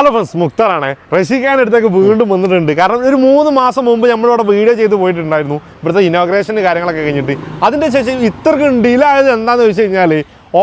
Hello friends മുക്താറാണ് റഷിഖാൻ അടുത്തേക്ക് വീണ്ടും വന്നിട്ടുണ്ട്. കാരണം ഒരു മൂന്ന് മാസം മുമ്പ് നമ്മളിവിടെ വീഡിയോ ചെയ്ത് പോയിട്ടുണ്ടായിരുന്നു. ഇവിടുത്തെ ഇനോഗ്രേഷന്റെ കാര്യങ്ങളൊക്കെ കഴിഞ്ഞിട്ട്. അതിന്റെ ശേഷം ഇത്രക്കും ഡിലേ എന്താണെന്ന് വെച്ച് കഴിഞ്ഞാൽ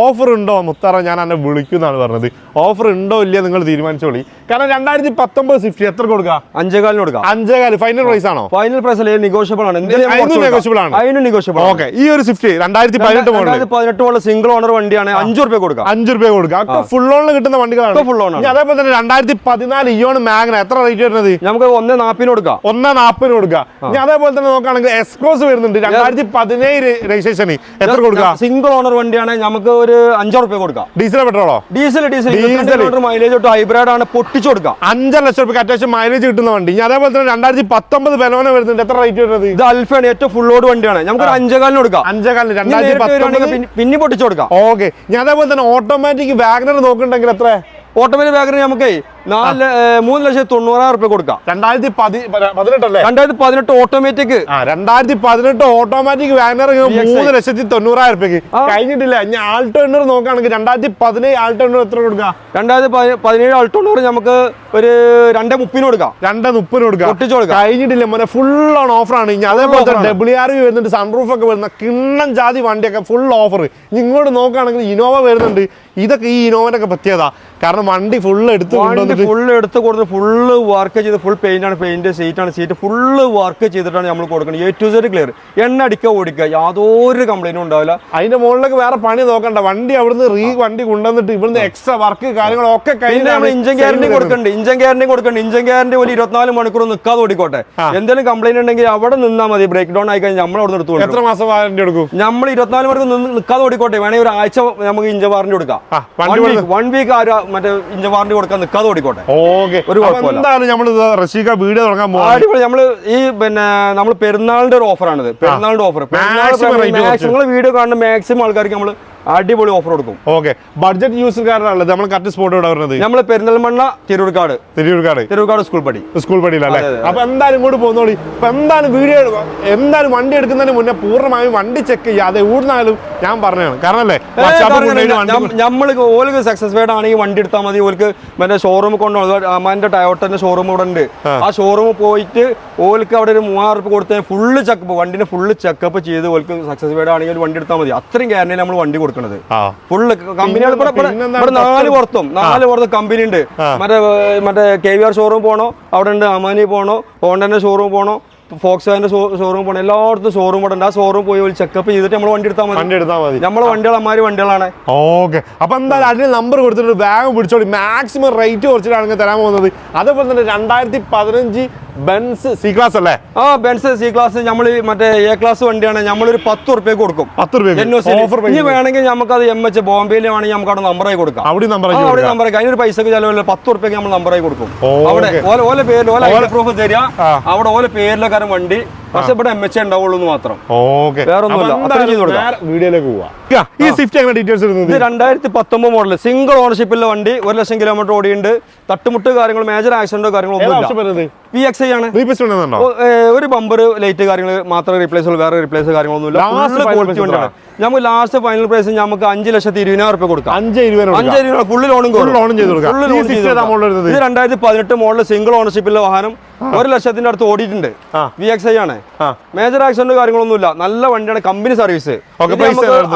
ഓഫർ ഉണ്ടോ? മുത്താറ ഞാൻ എന്നെ വിളിക്കും എന്നാണ് പറഞ്ഞത്. ഓഫർ ഉണ്ടോ ഇല്ലയോ നിങ്ങൾ തീരുമാനിച്ചോളി. കാരണം രണ്ടായിരത്തി പത്തൊമ്പത് സ്വിഫ്റ്റ് എത്ര കൊടുക്കുക അഞ്ചേകാലിന് കൊടുക്കുക അഞ്ചേകാൽ. ഫൈനൽ പ്രൈസ് ആണോ? ഫൈനൽ പ്രൈസ് അല്ലേ? നെഗോഷ്യബിൾ ആണ്. അതിനും negotiable ആണ്. അതിനും നെഗോഷ്യബിൾ ഓക്കെ ഈ ഒരു സ്വിഫ്റ്റ് രണ്ടായിരത്തി പതിനെട്ട് മോഡൽ പതിനെട്ട് മോഡൽ സിംഗിൾ ഓണർ വണ്ടിയാണ് അഞ്ചു റുപ്യ കൊടുക്കുക അഞ്ചു രൂപ കൊടുക്കുക ഒക്കെ ഫുൾ ഓണിൽ കിട്ടുന്ന വണ്ടികളാണ്. ഫുൾ ഇനി അതേപോലെ തന്നെ രണ്ടായിരത്തി പതിനാല് ഇയോൺ മാഗ്ന എത്ര റേറ്റ് വരുന്നത്? നമുക്ക് ഒന്ന് നാപ്പിന് കൊടുക്കാം. ഒന്ന് നാപ്പിന് കൊടുക്കുക ഇനി അതേപോലെ തന്നെ നോക്കുകയാണെങ്കിൽ എക്സ്ക്രോസ് വരുന്നുണ്ട്. രണ്ടായിരത്തി പതിനേഴ് രജിസ്ട്രേഷൻ എത്ര കൊടുക്കുക സിംഗിൾ ഓണർ വണ്ടിയാണ്. നമുക്ക് ഒരു അഞ്ചോ റുപ്യ കൊടുക്കാം. ഡീസൽ പെട്രോളോ ഡീസൽ ഡീസൽ. കിലോമീറ്റർ മൈലേജ് തൊട്ട് ഹൈബ്രിഡ് ആണ് പൊട്ടിച്ചു കൊടുക്കാം. അഞ്ചര ലക്ഷം റുപ്യ അത്യാവശ്യം മൈലേജ് കിട്ടുന്ന വണ്ടി. ഇനി അതേപോലെ തന്നെ രണ്ടായിരത്തി പത്തൊമ്പത് ബലോന വരുന്നുണ്ട്. എത്ര റേറ്റ് വരുന്നത്? ഇത് അൽഫയാണ് ഏറ്റവും ഫുൾ ലോഡ് വണ്ടിയാണ്. നമുക്ക് ഒരു അഞ്ചേകാലിന് കൊടുക്കാം. അഞ്ചേകാലിന്. രണ്ടായിരത്തി പത്തൊമ്പത് പിന്നെ- പിന്നെ പൊട്ടിച്ചു കൊടുക്കാം. ഓക്കെ ഞാൻ അതേപോലെ തന്നെ ഓട്ടോമാറ്റിക് വാഗനർ നോക്കുന്നുണ്ടെങ്കിൽ എത്ര? ഓട്ടോമാറ്റിക് ബാഗിന് നമുക്ക് നാല് മൂന്ന് ലക്ഷത്തി തൊണ്ണൂറായിരം റുപ്യ കൊടുക്കാം. രണ്ടായിരത്തി പതി പതിനെട്ടല്ലേ? രണ്ടായിരത്തി പതിനെട്ട് ഓട്ടോമാറ്റിക് രണ്ടായിരത്തി പതിനെട്ട് ഓട്ടോമാറ്റിക് വാഗനർ. മൂന്ന് ലക്ഷത്തി തൊണ്ണൂറായിരം റുപ്യക്ക് കഴിഞ്ഞിട്ടില്ല. ഞാൻ ആൾട്ടോ എണ്ണൂർ നോക്കുകയാണെങ്കിൽ രണ്ടായിരത്തി പതിനേഴ് ആൾട്ടോ എണ്ണൂർ എത്ര കൊടുക്കാം രണ്ടായിരത്തി പതിനേഴ് ആൾട്ടോ എണ്ണൂർ നമുക്ക് ഒരു രണ്ട് മുപ്പിന് കൊടുക്കാം. രണ്ട് മുപ്പതിന് കൊടുക്കാം പൊട്ടിച്ച് കൊടുക്കാം. കഴിഞ്ഞിട്ടില്ല മോനെ ഫുൾ ഓൺ ഓഫറാണ് ഇനി അതേപോലെ ആണ്. ഡബ്ല്യു ആർ വരുന്നുണ്ട് സൺറൂഫ് ഒക്കെ വരുന്ന കിണ്ണം ജാതി വണ്ടിയൊക്കെ ഫുൾ ഓഫർ ഇങ്ങോട്ട് നോക്കുകയാണെങ്കിൽ ഇനോവ വരുന്നുണ്ട്. ഇതൊക്കെ ഈ ഇനോവനൊക്കെ ഒക്കെ പ്രത്യേകത. കാരണം വണ്ടി ഫുൾ എടുത്ത് വണ്ടി ഫുള്ള് എടുത്ത് കൊടുത്ത് ഫുള്ള് വർക്ക് ചെയ്ത് ഫുൾ പെയിന്റ് ആണ് പെയിന്റ് സീറ്റ് ആണ് സീറ്റ് ഫുള്ള് വർക്ക് ചെയ്തിട്ടാണ് നമ്മൾ കൊടുക്കുന്നത്. എ ടു സെഡ് ക്ലിയർ എണ്ണ അടിക്കുക ഓടിക്കുക യാതൊരു കംപ്ലൈന്റും ഉണ്ടാവില്ല. അതിന്റെ മുകളിലേക്ക് വേറെ പണി നോക്കണ്ട. വണ്ടി അവിടുന്ന് റീ വണ്ടി കൊണ്ടുവന്നിട്ട് ഇവിടുന്ന് എക്സ്ട്രാ വർക്ക് കാര്യങ്ങളൊക്കെ നമ്മൾ ഇഞ്ചൻ ഗ്യാരണ്ടി കൊടുക്കണ്ട്. ഇഞ്ചൻ ഗ്യാരണ്ടി കൊടുക്കണ്ട്. ഇഞ്ചൻ ഗ്യാരണ്ടി ഒരു ഇരുപത്തിനാല് മണിക്കൂർ നിൽക്കാതെ ഓടിക്കോട്ടെ. എന്തെങ്കിലും കംപ്ലൈന്റ് ഉണ്ടെങ്കിൽ അവിടെ നിന്നാൽ മതി. ബ്രേക്ക് ഡൗൺ ആയി കഴിഞ്ഞാൽ നമ്മൾ അവിടെ എടുത്തു എത്ര മാസം വാറന്റി എടുക്കും? നമ്മൾ ഇരുപത്തിനാല് മണിക്കൂർ നിൽക്കാതെ ഓടിക്കോട്ടെ. വേണമെങ്കിൽ ഒരു ആഴ്ച നമുക്ക് ഇഞ്ചൻ വാറണ്ടി കൊടുക്കാം. വൺ വീക്ക് ആ മറ്റേ ഇഞ്ച വാറണ്ടി കൊടുക്കാൻ നിൽക്കാതെ ഓടിക്കോട്ടെ. ഓക്കെ. ഒരു നമ്മൾ റഷീക വീഡിയോ തുടങ്ങാൻ അടിപൊളി. നമ്മൾ ഈ പിന്നെ നമ്മൾ പെരുന്നാളിന്റെ ഒരു ഓഫറാണിത് പെരുന്നാളിന്റെ ഓഫർ പെരുന്നാൾ വീഡിയോ കാണുന്ന മാക്സിമം ആൾക്കാർക്ക് നമ്മൾ അടിപൊളി ഓഫർ കൊടുക്കും. ഓക്കെ ബഡ്ജറ്റ് യൂസുകാരനല്ലേ നമ്മൾ കറക്റ്റ് സ്പോട്ട് ഇവിടെ വരുന്നത്? നമ്മൾ പെരിന്തൽമണ്ണ തിരൂർക്കാട്. തിരൂർക്കാട്. തിരൂർക്കാട് സ്കൂൾ പടി. സ്കൂൾ പടിയിലല്ലേ. അപ്പൊ എന്തായാലും ഇങ്ങോട്ട് പോകുന്നോളി ഇപ്പൊ എന്തായാലും വീഡിയോ എന്തായാലും വണ്ടി എടുക്കുന്നതിന് മുന്നേ പൂർണമായും വണ്ടി ചെക്ക് ചെയ്യാതെ ഊടുന്നാലും ഞാൻ പറഞ്ഞതാണ്. കാരണം അല്ലേ? നമ്മൾ ഓൾക്ക് സക്സസ് വേഡ് ആണെങ്കിൽ വണ്ടി എടുത്താൽ മതി. ഓൾക്ക് മറ്റേ ഷോറൂം കൊണ്ടുപോകും അമ്മാന്റെ ടയോട്ടന്റെ ഷോറൂം ഇവിടെ ഉണ്ട്. ആ. ഷോറൂം പോയിട്ട് ഓൾക്ക് അവിടെ ഒരു മൂവായിരം റുപ്യ കൊടുത്താൽ ഫുള്ള് ചെക്കപ്പ് വണ്ടിന്റെ ഫുള്ള് ചെക്കപ്പ് ചെയ്ത് ഓൾക്ക് സക്സസ് വേഡ് ആണെങ്കിൽ വണ്ടി എടുത്താൽ മതി. അത്രയും ഗ്യാരണ്ടി നമ്മൾ വണ്ടി കൊടുക്കുന്നത് ഫുള്ള് കമ്പനികൾ ഇവിടെ നാല് പുറത്തും. നാല് പുറത്ത് കമ്പനി ഉണ്ട്. മറ്റേ മറ്റേ കെ വി ആർ ഷോറൂം പോണോ? അവിടെ ഉണ്ട് അമാനി പോണോ? ഹോണ്ടന്റെ ഷോറൂം പോണോ? ഫോക്സ് ഷോറൂം പോണോ? എല്ലായിടത്തും ഷോറൂം ഇവിടെ ആ ഷോറൂം പോയി ഒരു ചെക്കപ്പ് ചെയ്തിട്ട് നമ്മൾ വണ്ടി എടുത്താൽ മതി. വണ്ടി എടുത്താൽ മതി. നമ്മളെ വണ്ടികൾ അമാരി വണ്ടികളാണ്. ഓക്കെ. അപ്പൊ എന്തായാലും അതിന് നമ്പർ കൊടുത്തിട്ട് ബാഗ് പിടിച്ചോളി. മാക്സിമം റേറ്റ് കുറച്ചിട്ടാണ് തരാൻ പോകുന്നത്. അതേപോലെ തന്നെ രണ്ടായിരത്തി പതിനഞ്ച് ബെൻസ് സി ക്ലാസ് അല്ലേ? ആ ബെൻസ് സി ക്ലാസ് നമ്മൾ മറ്റേ എ ക്ലാസ് വണ്ടിയാണ്. ഒരു പത്ത് ഉറുപ്പ്യക്ക് കൊടുക്കും. പത്ത്. ഓഫർ ഇനി വേണമെങ്കിൽ നമുക്ക് അത് എം എച്ച് ബോംബെയിൽ വേണമെങ്കിൽ നമുക്ക് അവിടെ നമ്പറായി കൊടുക്കാം. അവിടെ നമ്പർ അവിടെ നമ്പർ അതിനൊരു പൈസക്ക് ചിലവില്ല പത്ത് റുപ്യക്ക് നമ്മൾ നമ്പറായി കൊടുക്കും. അവിടെ ഓല ഓല പേരിൽ ഓല പ്രൂഫ് തരിക. അവിടെ ഓല പേരിലെ കാര്യം വണ്ടി. പക്ഷെ ഇവിടെ എം എച്ച് ഉണ്ടാവുള്ളൂ മാത്രം. ഓക്കെ. വീഡിയോയിലേക്ക് പോവാം. ഈ സ്വിഫ്റ്റ് എങ്ങനെ ഡീറ്റെയിൽസ് ഇത് രണ്ടായിരത്തി പത്തൊമ്പത് മോഡൽ സിംഗിൾ ഓണർഷിപ്പിലെ വണ്ടി ഒരു ലക്ഷം കിലോമീറ്റർ ഓടിയുണ്ട് തട്ടുമുട്ട് കാര്യങ്ങൾ മേജർ ആക്സിഡന്റോ കാര്യങ്ങളോ ആവശ്യം പി എക്സ് ഐ ആണ്. ഒരു ബമ്പർ ലൈറ്റ് കാര്യങ്ങൾ മാത്രമേ റീപ്ലേസ് ഉള്ളൂ. വേറെ റീപ്ലേസ് കാര്യങ്ങളൊന്നുമില്ല. ഇല്ല ക്വാളിറ്റി വണ്ടിയാണ്. നമുക്ക് ലാസ്റ്റ് ഫൈനൽ പ്രൈസ് നമുക്ക് അഞ്ച് ലക്ഷത്തി ഇരുപതിനായിരം റുപ്യ കൊടുക്കാം. അഞ്ച് അഞ്ച് രൂപ ഫുള്ള് ലോണും ലോണും ചെയ്ത് കൊടുക്കാം. ഇത് രണ്ടായിരത്തി പതിനെട്ട് മോഡൽ സിംഗിൾ ഓണർഷിപ്പിലെ വാഹനം ഒരു ലക്ഷത്തിന്റെ അടുത്ത് ഓടിയിട്ടുണ്ട്. വി എക്സ് ഐ ആണ്. ആ. മേജർ ആക്സിഡന്റ് കാര്യങ്ങളൊന്നുമില്ല. നല്ല വണ്ടിയാണ് കമ്പനി സർവീസ്?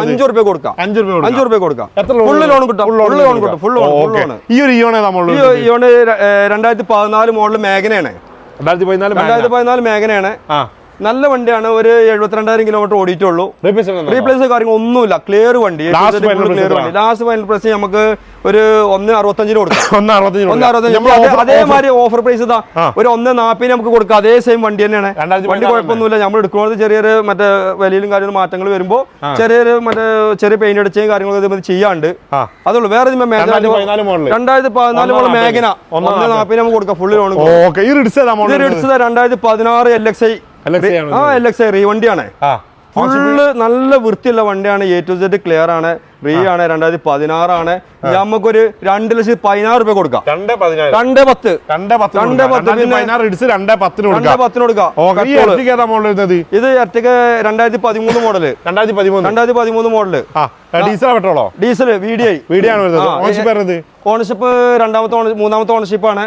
അഞ്ചു റുപ്യ കൊടുക്കാം. 5000 രൂപ കൊടുക്കാം. അഞ്ചു റുപ്യ കൊടുക്കാം. ഫുള്ള് ലോൺ കിട്ടും. Full full loan. കിട്ടും. ഫുൾ ലോൺ ഫുൾ ലോൺ ഈ ഒരു മോഡൽ ഈ ഇവണ് രണ്ടായിരത്തി പതിനാല് മോഡൽ മേഘനയാണ് രണ്ടായിരത്തി പതിനാല് ആ. നല്ല വണ്ടിയാണ്. ഒരു എഴുപത്തിരണ്ടായിരം കിലോമീറ്റർ ഓടിയിട്ടുള്ളൂ? റീപ്ലേസ് കാര്യങ്ങൾ ഒന്നുമില്ല. ക്ലിയർ വണ്ടി. ക്ലിയർ? വണ്ടി. ലാസ്റ്റ് ഫൈനൽ പ്രൈസ് നമുക്ക് ഒരു ഒന്ന് അറുപത്തഞ്ചിന് കൊടുക്കാം. ഒന്ന് അറുപത്തഞ്ച്. അതേമാതിരി ഓഫർ പ്രൈസ് ഇതാ. ഒരു ഒന്ന് നാൽപ്പതിന് നമുക്ക് കൊടുക്കാം. അതേ സെയിം വണ്ടി തന്നെയാണ്. വണ്ടി കുഴപ്പമൊന്നുമില്ല. നമ്മൾ എടുക്കുന്നത് ചെറിയൊരു മറ്റേ വിലയിലും കാര്യങ്ങളും മാറ്റങ്ങൾ വരുമ്പോൾ ചെറിയൊരു മറ്റേ ചെറിയ പെയിന്റ് അടിച്ചും കാര്യങ്ങളൊക്കെ ഇതുമാതിരി ചെയ്യാണ്ട്. അതുള്ളൂ വേറെ രണ്ടായിരത്തി പതിനാല് മോഡൽ മേഘന ഒന്നാം നാൽപ്പതിന് നമുക്ക് കൊടുക്കാം. ഫുള്ള് ലോൺ രണ്ടായിരത്തി പതിനാറ് എൽ എക്സ് ഐ ആ എൽ എക്സ് ഐ റീ വണ്ടിയാണ് ഫുള്ള് നല്ല വൃത്തിയുള്ള വണ്ടിയാണ് എ ടു സെഡ് ക്ലിയർ ആണ്. റീ ആണ് രണ്ടായിരത്തി പതിനാറാണ് നമുക്കൊരു രണ്ട് ലക്ഷത്തി പതിനാറ് രൂപ കൊടുക്കാം. രണ്ട് പത്ത്. രണ്ട് പത്തിന് കൊടുക്കാം. എർട്ടിക ഇത് ഒറ്റയ്ക്ക് രണ്ടായിരത്തി പതിമൂന്ന് മോഡൽ രണ്ടായിരത്തി പതിമൂന്ന് രണ്ടായിരത്തി പതിമൂന്ന് model പെട്രോളോ? Diesel V D I video ആണ് വരുന്നത്. വരുന്നത് ഓണർഷിപ്പ് രണ്ടാമത്തെ മൂന്നാമത്തെ ഓണർഷിപ്പ് ആണ്.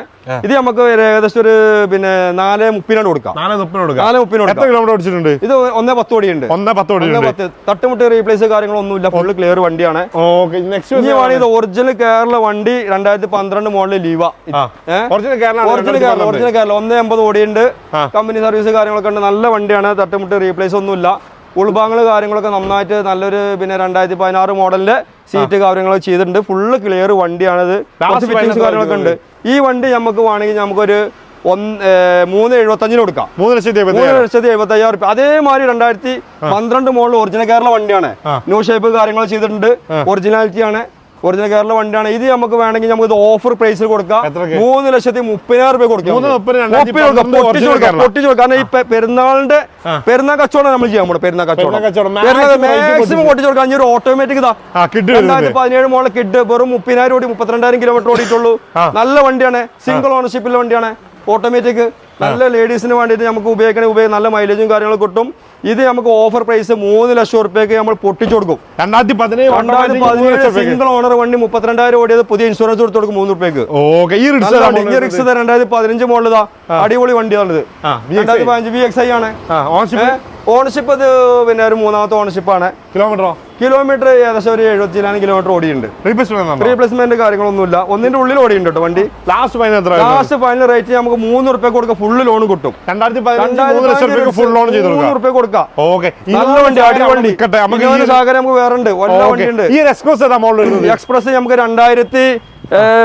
ഇത് നമുക്ക് ഏകദേശം ഒരു പിന്നെ നാല് മുപ്പിനാണ് കൊടുക്കാം. നാല് മുപ്പതിന് കൊടുക്കാം. നാല് മുപ്പിന് എത്ര കിലോമീറ്റർ ഓടിച്ചിട്ടുണ്ട്? ഇത് ഒന്നേ പത്ത് ഓടിയുണ്ട് ഒന്നേ പത്ത് ഓടിയിട്ടുണ്ട്. പത്ത്. തട്ടുമുട്ട് റീപ്ലേസ് കാര്യങ്ങളൊന്നുമില്ല. ഫുള്ള് ക്ലിയർ വണ്ടിയാണ്. വേണമെങ്കിൽ ഒറിജിനൽ കേരള വണ്ടി രണ്ടായിരത്തി പന്ത്രണ്ട് model Liva original Kerala original Kerala original Kerala. ഒന്നേ അമ്പത് ഓടിയുണ്ട് കമ്പനി സർവീസ് കാര്യങ്ങളൊക്കെ ഉണ്ട്. നല്ല വണ്ടിയാണ്. തട്ടുമുട്ട് റീപ്ലേസ് ഒന്നുമില്ല. ഉൾഭാഗങ്ങൾ കാര്യങ്ങളൊക്കെ നന്നായിട്ട് നല്ലൊരു പിന്നെ രണ്ടായിരത്തി പതിനാറ് മോഡലിന്റെ സീറ്റ് കാര്യങ്ങളൊക്കെ ചെയ്തിട്ടുണ്ട്. Full clear വണ്ടിയാണിത്. ഫിറ്റിംഗ്സ് കാര്യങ്ങളൊക്കെ ഉണ്ട്. ഈ വണ്ടി നമുക്ക് വേണമെങ്കിൽ നമുക്കൊരു ഒന്ന് മൂന്ന് എഴുപത്തഞ്ചിന് കൊടുക്കാം. മൂന്ന് ലക്ഷത്തി മൂന്ന് ലക്ഷത്തി എഴുപത്തി അയ്യായിരം റുപ്യ അതേമാതിരി രണ്ടായിരത്തി പന്ത്രണ്ട് മോഡൽ ഒറിജിനൽ കേരള വണ്ടിയാണ്. ന്യൂ ഷേപ്പ് കാര്യങ്ങൾ ചെയ്തിട്ടുണ്ട്. ഒറിജിനാലിറ്റി ആണ്. ഒറിജിനൽ കേരള വണ്ടിയാണ്. ഇത് നമുക്ക് വേണമെങ്കിൽ നമുക്ക് ഇത് ഓഫർ പ്രൈസിൽ കൊടുക്കാം? മൂന്ന് ലക്ഷത്തി മുപ്പതിനായിരം രൂപ കൊടുക്കാം. പൊട്ടിച്ചു കാരണം ഈ പെരുന്നാളിന്റെ പെരുന്നാൾ കച്ചവടം നമ്മൾ ചെയ്യാൻ പോണത് പെരുന്നാൾ കച്ചവടം. മാക്സിമം പൊട്ടിച്ചു കൊടുക്കാം. ഒരു ഓട്ടോമാറ്റിക് ഇതാ. രണ്ടായിരത്തി പതിനേഴ് മോളെ കിഡ് വെറും മുപ്പതിനായിരം ഓടി മുപ്പത്തിരണ്ടായിരം കിലോമീറ്റർ ഓടിയിട്ടുള്ളൂ. നല്ല വണ്ടിയാണ്. സിംഗിൾ ഓണർഷിപ്പിലെ വണ്ടിയാണ്. ഓട്ടോമാറ്റിക് നല്ല ലേഡീസിന് വേണ്ടിയിട്ട് നമുക്ക് ഉപയോഗിക്കണേ ഉപയോഗിക്കും നല്ല മൈലേജും കാര്യങ്ങളും കിട്ടും. ഇത് നമുക്ക് ഓഫർ പ്രൈസ് മൂന്ന് ലക്ഷം റുപ്യക്ക് നമ്മൾ പൊട്ടിച്ചു കൊടുക്കും. രണ്ടായിരത്തി പതിനേഴ് പതിനേഴ് സിംഗിൾ ഓണർ വണ്ടി മുപ്പത്തിരണ്ടായിരം ഓടിയത് പുതിയ ഇൻഷുറൻസ് കൊടുത്തു കൊടുക്കും മൂന്ന് റുപ്യക്ക് ഓക്കെ ഈ റിക്സ് രണ്ടായിരത്തി പതിനഞ്ച് മോളിതാ അടിപൊളി വണ്ടിയാണിത്. രണ്ടായിരത്തി പതിനഞ്ച് വി എക്സ് ഐ ആണ്. ഓണർഷിപ്പ് അത് പിന്നെ ഒരു മൂന്നാമത്തെ ഓണർഷിപ്പാണ് കിലോമീറ്ററോ കിലോമീറ്റർ ഏകദേശം ഒരു എഴുപത്തിനാല് കിലോമീറ്റർ ഓടിയുണ്ട് റീപ്ലേസ്മെന്റ് റീപ്ലേസ്മെന്റ് കാര്യങ്ങളൊന്നുമില്ല. ഒന്നിന്റെ ഉള്ളിൽ ഓടിയുണ്ട് കേട്ടോ വണ്ടി. ലാസ്റ്റ് ഫൈനൽ എത്ര ലാസ്റ്റ് ഫൈനൽ റേറ്റ് നമുക്ക് മൂന്ന് റുപ്യ കൊടുക്കാം ഫുള്ള് ലോൺ കിട്ടും. രണ്ടായിരത്തി റുപ്യ കൊടുക്കാം. നല്ല വണ്ടി നിൽക്കട്ടെ നമുക്ക് വേറെ ഉണ്ട് എക്സ്പ്രസ് എക്സ്പ്രസ് നമുക്ക് രണ്ടായിരത്തി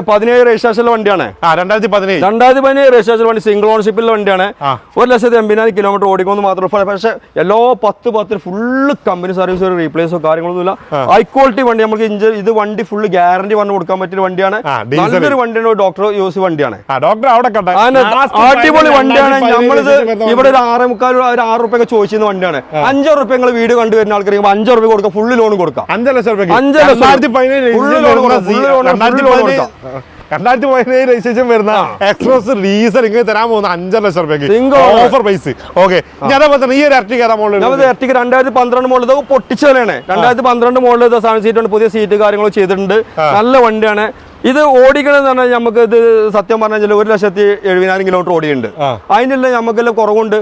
പതിനേഴ് രജിസ്ട്രേഷനിലെ വണ്ടിയാണ്. രണ്ടായിരത്തി പതിനേഴ്. രണ്ടായിരത്തി പതിനേഴ് രജിസ്ട്രേഷൻ വണ്ടി സിംഗിൾ ഓൺഷിപ്പിലെ വണ്ടിയാണ്. ഒരു ലക്ഷത്തി എൺപതിനായിരം കിലോമീറ്റർ ഓടിക്കുമെന്ന് മാത്രം പക്ഷേ എല്ലാ പത്ത് പത്തിൽ ഫുള്ള് കമ്പനി സർവീസ് റീപ്ലേസോ കാര്യങ്ങളൊന്നും ഇല്ല. ഹൈ ക്വാളിറ്റി വണ്ടി നമുക്ക് ഇഞ്ചർ ഇത് വണ്ടി ഫുൾ ഗ്യാരണ്ടി വന്ന് കൊടുക്കാൻ പറ്റിയ വണ്ടിയാണ്. നല്ലൊരു വണ്ടിയാണ്. ഡോക്ടർ യൂസ് വണ്ടിയാണ്. ഡോക്ടർ അവിടെ അടിപൊളി വണ്ടിയാണ്. നമ്മളിത് വരുന്ന ഇവിടെ ഒരു ആറേ മുക്കാൽ ഒരു ആറ് റുപ്യ ചോദിച്ചിരുന്ന വണ്ടിയാണ്. അഞ്ചോ റുപ്യ നിങ്ങൾ വീട് കണ്ടുവരുന്ന ആൾക്കാർ അഞ്ചോ റുപ്യ കൊടുക്കാം ഫുള്ള് ലോൺ കൊടുക്കാം. അഞ്ച് ലക്ഷം അഞ്ച് ലക്ഷം. loan വരുന്ന കൊടുക്കാം, loan രണ്ടായിരത്തി പതിനേഴ് രജിസ്ട്രേഷൻ വരുന്ന എക്സ്പ്രസ് ഡീസൽ ഇങ്ങനെ തരാൻ പോകുന്ന അഞ്ചര ലക്ഷം രൂപയ്ക്ക് ഓഫർ പ്രൈസ് ഓക്കെ ഞാൻ അതേപോലെ തന്നെ ഈ ഒരു ഇരട്ടി കയറാൻ മോളിൽ എർട്ടിക്ക് രണ്ടായിരത്തി പന്ത്രണ്ട് മോളിൽ പൊട്ടിച്ചു പൊട്ടിച്ചതാണ് രണ്ടായിരത്തി പന്ത്രണ്ട് മോളിൽ സാധനം സീറ്റ് ഉണ്ട് പുതിയ സീറ്റ് കാര്യങ്ങളൊക്കെ ചെയ്തിട്ടുണ്ട്. നല്ല വണ്ടിയാണ്. ഇത് ഓടിക്കണമെന്ന് പറഞ്ഞാൽ നമുക്ക് ഇത് സത്യം പറഞ്ഞാൽ ഒരു ലക്ഷത്തി എഴുപതിനായിരം കിലോമീറ്റർ ഓടിയുണ്ട്. അതിനുള്ള നമുക്കെല്ലാം കുറവുണ്ട്.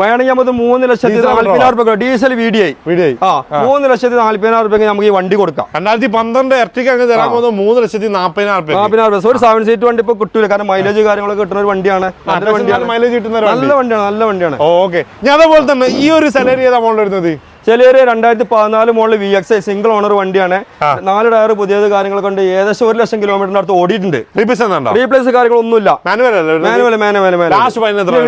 വേണമെങ്കിൽ നമുക്ക് മൂന്ന് ലക്ഷത്തി നാല്പതിനായിരം രൂപ ഡീസൽ വി ഡി ഐ ആ മൂന്ന് ലക്ഷത്തി നാല്പതിനായിരം രൂപയ്ക്ക് നമുക്ക് ഈ വണ്ടി കൊടുക്കാം. രണ്ടായിരത്തി പന്ത്രണ്ട് ഇറച്ചിക്ക് അങ്ങ് തരാൻ പോകുന്നത് മൂന്ന് ലക്ഷത്തി നാല്പതിനായിരം രൂപ ഒരു സെവൻ സീറ്റ് വണ്ടി ഇപ്പൊ കിട്ടൂല. കാരണം മൈലേജ് കാര്യങ്ങളൊക്കെ കിട്ടുന്ന ഒരു വണ്ടിയാണ്. നല്ല വണ്ടിയാണ്. മൈലേജ് കിട്ടുന്ന നല്ല വണ്ടിയാണ് നല്ല വണ്ടിയാണ്. ഓക്കെ. ഞാൻ അതേപോലെ തന്നെ ഈ ഒരു സാലറി ഏതാ മോളിൽ വരുന്നത്? ചെറിയൊരു രണ്ടായിരത്തി പതിനാല് മോളിൽ V X I single owner വണ്ടിയാണ് നാല് ടയർ പുതിയത് കാര്യങ്ങളൊക്കെ ഉണ്ട്. ഏകദേശം ഒരു ലക്ഷം കിലോമീറ്ററിന്റെ അടുത്ത് ഓടിയിട്ടുണ്ട്. റീപ്ലേസ് കാര്യങ്ങളൊന്നുമില്ല.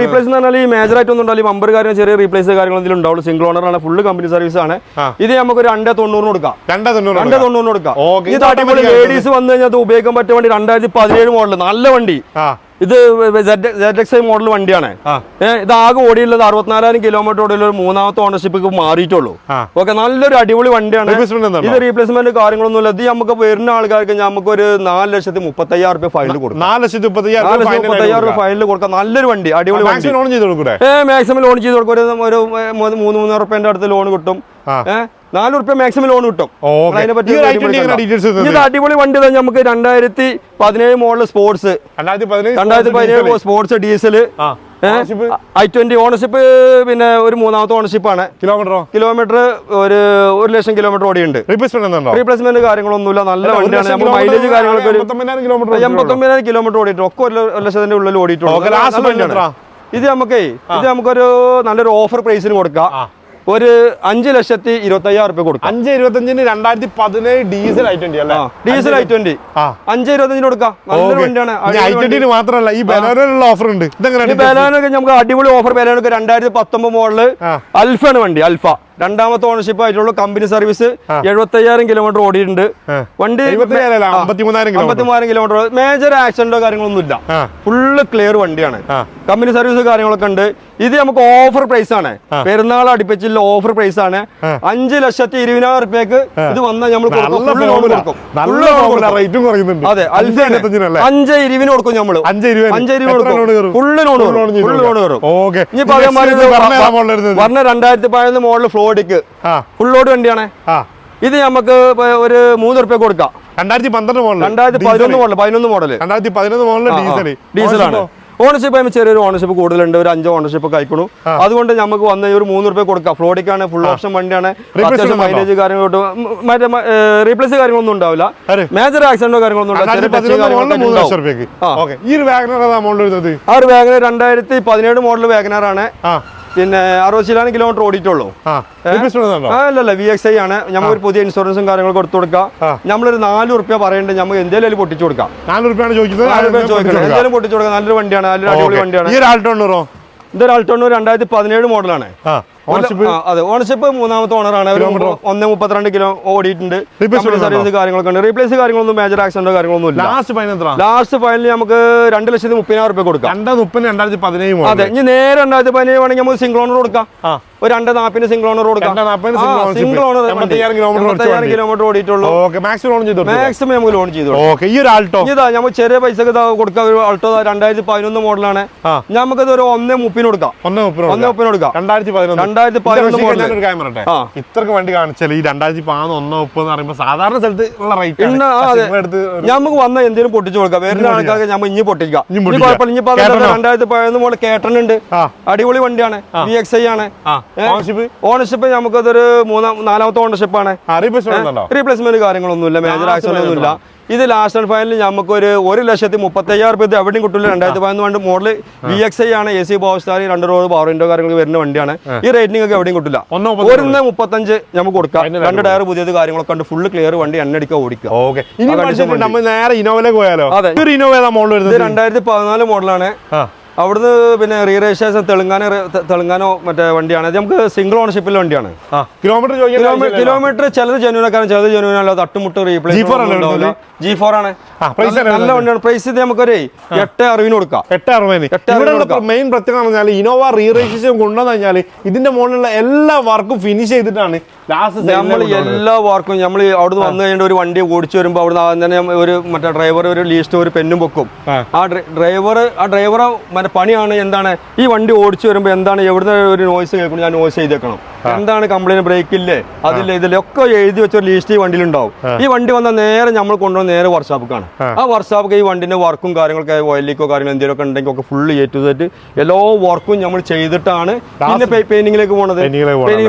റീപ്ലേസ് എന്ന് പറഞ്ഞാൽ ഈ മേജർ ആയിട്ട് ഒന്നും ഉണ്ടാവില്ല. ബമ്പർ കാര്യം ചെറിയ റീപ്ലേസ് കാര്യങ്ങൾ എന്തെങ്കിലും ഉണ്ടാവുള്ളൂ. സിംഗിൾ ഓണർ ആണ്. ഫുള്ള് കമ്പനി സർവീസ് ആണ്. ഇത് നമുക്ക് രണ്ടേ തൊണ്ണൂറിന് കൊടുക്കാം. രണ്ടേ തൊണ്ണൂറ് രണ്ടേ തൊണ്ണൂറിന് കൊടുക്കാം. ഇത് ലേഡീസ് വന്നു കഴിഞ്ഞാൽ ഉപയോഗിക്കാൻ പറ്റിയ വണ്ടി രണ്ടായിരത്തി പതിനേഴ് മോഡൽ നല്ല വണ്ടി. ഇത് സെഡ് എക്സ് ഐ മോഡൽ വണ്ടിയാണ്. ഇത് ആകെ ഓടിയുള്ളത് അറുപത്തിനാലായിരം കിലോമീറ്റർ ഓടിയുള്ള ഒരു മൂന്നാമത്തെ ഓണർഷിപ്പ് മാറിയിട്ടുള്ളൂ. ഓക്കെ നല്ലൊരു അടിപൊളി വണ്ടിയാണ്. ഇത് റീപ്ലേസ്മെന്റ് കാര്യങ്ങളൊന്നും ഇല്ല ഇത് നമുക്ക് വരുന്ന ആൾക്കാർക്ക് നമുക്ക് ഒരു നാല് ലക്ഷത്തി മുപ്പത്തയ്യായിരം രൂപ ഫൈനൽ കൊടുക്കാം. നാല് ലക്ഷത്തി മുപ്പത്തയ്യായിരം രൂപ ഫൈനൽ കൊടുക്കാം. നല്ലൊരു വണ്ടി അടിപൊളി വണ്ടി. മാക്സിമം ലോൺ ചെയ്ത് കൊടുക്കും ഏ മാക്സിമം ലോൺ ചെയ്ത് കൊടുക്കും. ഒരു മൂന്ന് മൂന്നൂറ് റുപ്യന്റെ അടുത്ത് ലോൺ കിട്ടും. നാല് റുപ്യ മാക്സിമം ലോൺ കിട്ടും. ഇത് അടിപൊളി വണ്ടി തന്നെ നമുക്ക് രണ്ടായിരത്തി പതിനേഴ് മോഡൽ സ്പോർട്സ് രണ്ടായിരത്തി പതിനേഴ് sports diesel? I twenty ownership പിന്നെ ഒരു മൂന്നാമത്തെ ഓണർഷിപ്പ് ആണ്. കിലോമീറ്ററോ കിലോമീറ്റർ ഒരു ഒരു ലക്ഷം കിലോമീറ്റർ ഓടിയുണ്ട് റീപ്ലേസ്മെന്റ് കാര്യങ്ങളൊന്നുമില്ല. നല്ല വണ്ടിയാണ്. നമ്മൾ മൈലേജ് കാര്യങ്ങളൊക്കെ ഒരു എൺപത്തൊമ്പതിനായിരം കിലോമീറ്റർ ഓടിയിട്ടുണ്ട്. ഒക്കെ ഒരു ലക്ഷത്തിന്റെ ഉള്ളിൽ ഓടിയിട്ടുണ്ട്. ഇത് നമുക്ക് ഇത് നമുക്കൊരു നല്ലൊരു ഓഫർ പ്രൈസിന് കൊടുക്കാം. ഒരു അഞ്ച് ലക്ഷത്തി ഇരുപത്തയ്യായിരം റുപ്യ കൊടുക്കാം. അഞ്ച് ഇരുപത്തഞ്ചിന് രണ്ടായിരത്തി പതിനേഴ് ഡീസൽ ഐ ട്വന്റി അല്ലേ? Diesel I twenty. അഞ്ച് ഇരുപത്തഞ്ചിന് കൊടുക്കാം. നല്ലൊരു വണ്ടിയാണ്. മാത്രമല്ല ഈ ബലോനുള്ള ഓഫർ ഉണ്ട്. ബലാനൊക്കെ നമുക്ക് അടിപൊളി ഓഫർ ബലാനൊക്കെ രണ്ടായിരത്തി പത്തൊമ്പത് മോഡൽ അൽഫ അൽഫാണ് വണ്ടി അൽഫ. രണ്ടാമത്തെ ഓണർഷിപ്പ് ആയിട്ടുള്ള കമ്പനി സർവീസ് എഴുപത്തി അയ്യായിരം കിലോമീറ്റർ ഓടിയിട്ടുണ്ട്. വണ്ടി അമ്പത്തിമൂന്നായിരം കിലോമീറ്റർ മേജർ ആക്സിഡന്റോ കാര്യങ്ങളൊന്നും ഇല്ല. ഫുള്ള് ക്ലിയർ വണ്ടിയാണ്. കമ്പനി സർവീസ് കാര്യങ്ങളൊക്കെ ഉണ്ട്. ഇത് നമുക്ക് ഓഫർ പ്രൈസ് ആണ്. പെരുന്നാൾ അടുപ്പിച്ചുള്ള ഓഫർ പ്രൈസ് ആണ്. അഞ്ച് ലക്ഷത്തി ഇരുപതിനായിരം റുപ്യക്ക് ഇത് വന്നാൽ നമ്മൾ. റേറ്റും കുറയുന്നുണ്ട്. അതെ അഞ്ച് കൊടുക്കും നമ്മൾ ഇരുപതിന്. ഇരുപത് കൊടുക്കും. കയറും? Full loan Full loan full loan കയറും. ഓക്കെ ഇനിയിപ്പോ അതേമാതിരി ഇത് പറഞ്ഞ രണ്ടായിരത്തി പതിനൊന്ന് മോഡൽ ഫ്ലോഡിക്ക് ലോഡ് വണ്ടിയാണ്. ഇത് നമുക്ക് ഒരു മൂന്ന് റുപ്യ കൊടുക്കാം. രണ്ടായിരത്തി പന്ത്രണ്ട് മോഡൽ രണ്ടായിരത്തി പതിനൊന്ന് മോഡൽ പതിനൊന്ന് മോഡൽ രണ്ടായിരത്തി പതിനൊന്ന് മോഡൽ ഡീസൽ ഡീസലാണ് ഓണർഷിപ്പ് ആകുമ്പോൾ ചെറിയൊരു ഓണർഷിപ്പ് കൂടുതലുണ്ട്. ഒരു അഞ്ചോ ഓണർഷിപ്പ് ഒക്കെ അയക്കണു അതുകൊണ്ട് നമുക്ക് വന്ന ഒരു മൂന്ന് റുപ്യ കൊടുക്കാം. ഫ്ലോഡിക്കാണ് ഫുൾ ഓപ്ഷൻ വണ്ടിയാണ്. അത്യാവശ്യം മൈലേജ് കാര്യങ്ങളോട്ട് മറ്റേ റീപ്ലേസ് കാര്യങ്ങളൊന്നും ഉണ്ടാവില്ല. മേജർ ആക്സിഡന്റോ കാര്യങ്ങളൊന്നും ഉണ്ടാവില്ല. ആ. ഒരു വാഗനർ രണ്ടായിരത്തി പതിനേഴ് മോഡൽ വാഗനർ ആ. പിന്നെ അറുപത് ശതമാനം കിലോമീറ്റർ ഓടിയിട്ടുള്ളൂ അല്ലല്ല വി എക്സ് ഐ ആണ്. ഒരു പുതിയ ഇൻഷുറൻസും കാര്യങ്ങളും കൊടുത്തു കൊടുക്കാം. നമ്മളൊരു നാല് റുപ്യ പറയേണ്ടത് നമുക്ക് എന്തെങ്കിലും പൊട്ടിച്ചു കൊടുക്കാം. നാല് റുപ്യാണ് ചോദിക്കുന്നത്. എന്തെങ്കിലും പൊട്ടിച്ചു കൊടുക്കാം. നല്ലൊരു വണ്ടിയാണ് നല്ലൊരു അടിപൊളി വണ്ടിയാണ്. ഇതൊരു അൾട്ടോണൂർ രണ്ടായിരത്തി പതിനേഴ് മോഡലാണ് അതെ ഓണർഷിപ്പ് മൂന്നാമത്തെ ഓണറാണ്? ഒന്ന് മുപ്പത്തിരണ്ട് കിലോ ഓടിയിട്ടുണ്ട്. സർവീസ് കാര്യങ്ങളൊക്കെ ഉണ്ട്. റീപ്ലേസ് കാര്യങ്ങളൊന്നും മേജർ ആക്സിഡന്റ് കാര്യങ്ങളൊന്നും ഇല്ല. ലാസ്റ്റ് ഫൈനൽ ലാസ്റ്റ് ഫൈനൽ നമുക്ക് രണ്ട് ലക്ഷത്തി മുപ്പതിനായിരം റുപ്യ കൊടുക്കാം. രണ്ട് മുപ്പത് രണ്ടായിരത്തി പതിനേഴ് അതെ ഇനി നേരെ രണ്ടായിരത്തി പതിനേഴ് വേണമെങ്കിൽ നമുക്ക് സിംഗിൾ ഓണർ കൊടുക്കാം. ഒരു രണ്ട് നാപ്പിന് സിംഗിൾ ഓണർ കൊടുക്കാം. സിംഗിൾ ഓണർ എൺപത്തയ്യായിരം. കിലോമീറ്റർ ഓടിയിട്ടുള്ളൂ. മാക്സിമം നമുക്ക് ലോൺ ചെയ്തു ഓക്കെ ഈ ഒരു ആൾട്ടോ ഇതാ നമ്മൾ ചെറിയ പൈസക്ക് കൊടുക്കാം. ഒരു ആൾട്ടോ രണ്ടായിരത്തി പതിനൊന്ന് മോഡലാണ് നമുക്കത് ഒരു ഒന്നേ മുപ്പിന് കൊടുക്കാം. ഒന്ന് മുപ്പിന് കൊടുക്കാം. രണ്ടായിരത്തി പതിനൊന്ന് രണ്ടായിരത്തി പതിനൊന്ന് മോഡൽ ഇത്രക്ക് വണ്ടി കാണിച്ചാൽ ഈ രണ്ടായിരത്തി പതിനൊന്ന് ഒന്ന് മുപ്പത് എന്ന് പറയുമ്പോൾ സാധാരണ സ്ഥലത്ത് ഉള്ള റേറ്റ് നമുക്ക് വന്ന എന്തെങ്കിലും പൊട്ടിച്ചു കൊടുക്കാം. വേറെ ആൾക്കാർക്ക് നമ്മൾ ഇനി പൊട്ടിക്കാം. ഇനി. കുഴപ്പമില്ല. ഇനിയിപ്പോ രണ്ടായിരത്തി പതിനൊന്ന് മോഡൽ ആ. അടിപൊളി വണ്ടിയാണ്. വി എക്സ് ഐ ആണ്. ഓണർഷിപ്പ് ഓണർഷിപ്പ് നമുക്കതൊരു മൂന്നാം നാലാമത്തെ ഓണർഷിപ്പ് ആണ്. റീപ്ലേസ്മെന്റ് കാര്യങ്ങളൊന്നുമില്ല. മേജർ ആക്സിഡന്റ് ഇത് ലാസ്റ്റ് ആൻഡ് ഫൈനലിൽ നമുക്ക് ഒരു ഒരു ലക്ഷത്തി മുപ്പത്തി അയ്യായിരം രൂപ ഇത് എവിടെയും കിട്ടില്ല രണ്ടായിരത്തി പതിനൊന്ന് വണ്ടി മോഡൽ വി എക്സ് ഐ ആണ്. എ സി പവർ സ്റ്റാർ രണ്ട് റോഡ് പവർ വിൻഡോ കാര്യങ്ങൾ വരുന്ന വണ്ടിയാണ്. ഈ റേറ്റിംഗ് ഒക്കെ എവിടെയും കിട്ടില്ല ഒന്ന് മുപ്പത്തഞ്ച് നമുക്ക് കൊടുക്കാം. രണ്ട് ടയർ പുതിയത് കാര്യങ്ങളൊക്കെ ഉണ്ട് ഫുള്ള് ക്ലിയർ വണ്ടി എണ്ണടിക്കുക ഓടിക്കുക. ഓക്കെ ഇനി നേരെ ഇനോവയിലേക്ക് പോയാലോ? അതെ. ഇനോവ മോഡൽ രണ്ടായിരത്തി പതിനാല് മോഡലാണ് അവിടുന്ന് പിന്നെ റീ രജിസ്ട്രേഷൻ തെലുങ്കാന തെലുങ്കാനോ മറ്റേ വണ്ടിയാണ്. അത് നമുക്ക് സിംഗിൾ ഓണർഷിപ്പിൽ വണ്ടിയാണ്. കിലോമീറ്റർ കിലോമീറ്റർ ചിലത് ജെന്യൂനക്കാരൻ ചിലത് ജെന്യൂൻ അല്ല. തട്ടുമുട്ട് G4 അല്ലേ റീപ്ലേസ് ജി ഫോർ ആണ്. നല്ല- വണ്ടിയാണ്. പ്രൈസ് ഇത് നമുക്കൊരു എട്ട് അറിവിന് കൊടുക്കാം. എട്ട് അറുപതിന്. അറുപതിന്. മെയിൻ പ്രത്യേകത പറഞ്ഞാൽ ഇനോവ റീ രജിസ്ട്രേഷൻ കൊണ്ടുവന്നു കഴിഞ്ഞാൽ ഇതിന്റെ മുകളിലുള്ള എല്ലാ വർക്കും ഫിനിഷ് ചെയ്തിട്ടാണ് ലാസ്റ്റ് നമ്മൾ എല്ലാ വർക്കും നമ്മൾ അവിടുന്ന് വന്നു കഴിഞ്ഞിട്ട് ഒരു വണ്ടി ഓടിച്ചു വരുമ്പോൾ അവിടുന്ന് തന്നെ ഒരു മറ്റേ ഡ്രൈവർ ഒരു ലീസ്റ്റ് ഒരു പെന്നും പൊക്കും. ആ. ഡ്രൈവർ ആ ഡ്രൈവർ മറ്റേ പണിയാണ് എന്താണ് ഈ വണ്ടി ഓടിച്ചു വരുമ്പോൾ എന്താണ് എവിടുന്ന് ഒരു നോയ്സ് കേൾക്കണം ഞാൻ നോയ്സ് ചെയ്തേക്കണം. എന്താണ് കംപ്ലൈന്റ് ബ്രേക്ക് ഇല്ലേ? അതില്ല? ഇതില്ല ഒക്കെ എഴുതി വെച്ച ഒരു ലീസ്റ്റ് ഈ വണ്ടിയിലുണ്ടാവും. ഈ വണ്ടി വന്നാൽ നേരെ നമ്മൾ കൊണ്ടുവന്ന് നേരെ വർക്ക്ഷോപ്പിക്കാണ് ആ. വർക്ക്ഷോപ്പ് ഈ വണ്ടിന്റെ വർക്കും കാര്യങ്ങളൊക്കെ ഓയിലിക്കോ കാര്യങ്ങൾ എന്തെങ്കിലും ഒക്കെ ഉണ്ടെങ്കിൽ ഒക്കെ ഫുള്ള് എ ടു സെറ്റ് എല്ലാ വർക്കും നമ്മൾ ചെയ്തിട്ടാണ്. പിന്നെ പെയിന്റിങ്ങിലേക്ക് പോണത്.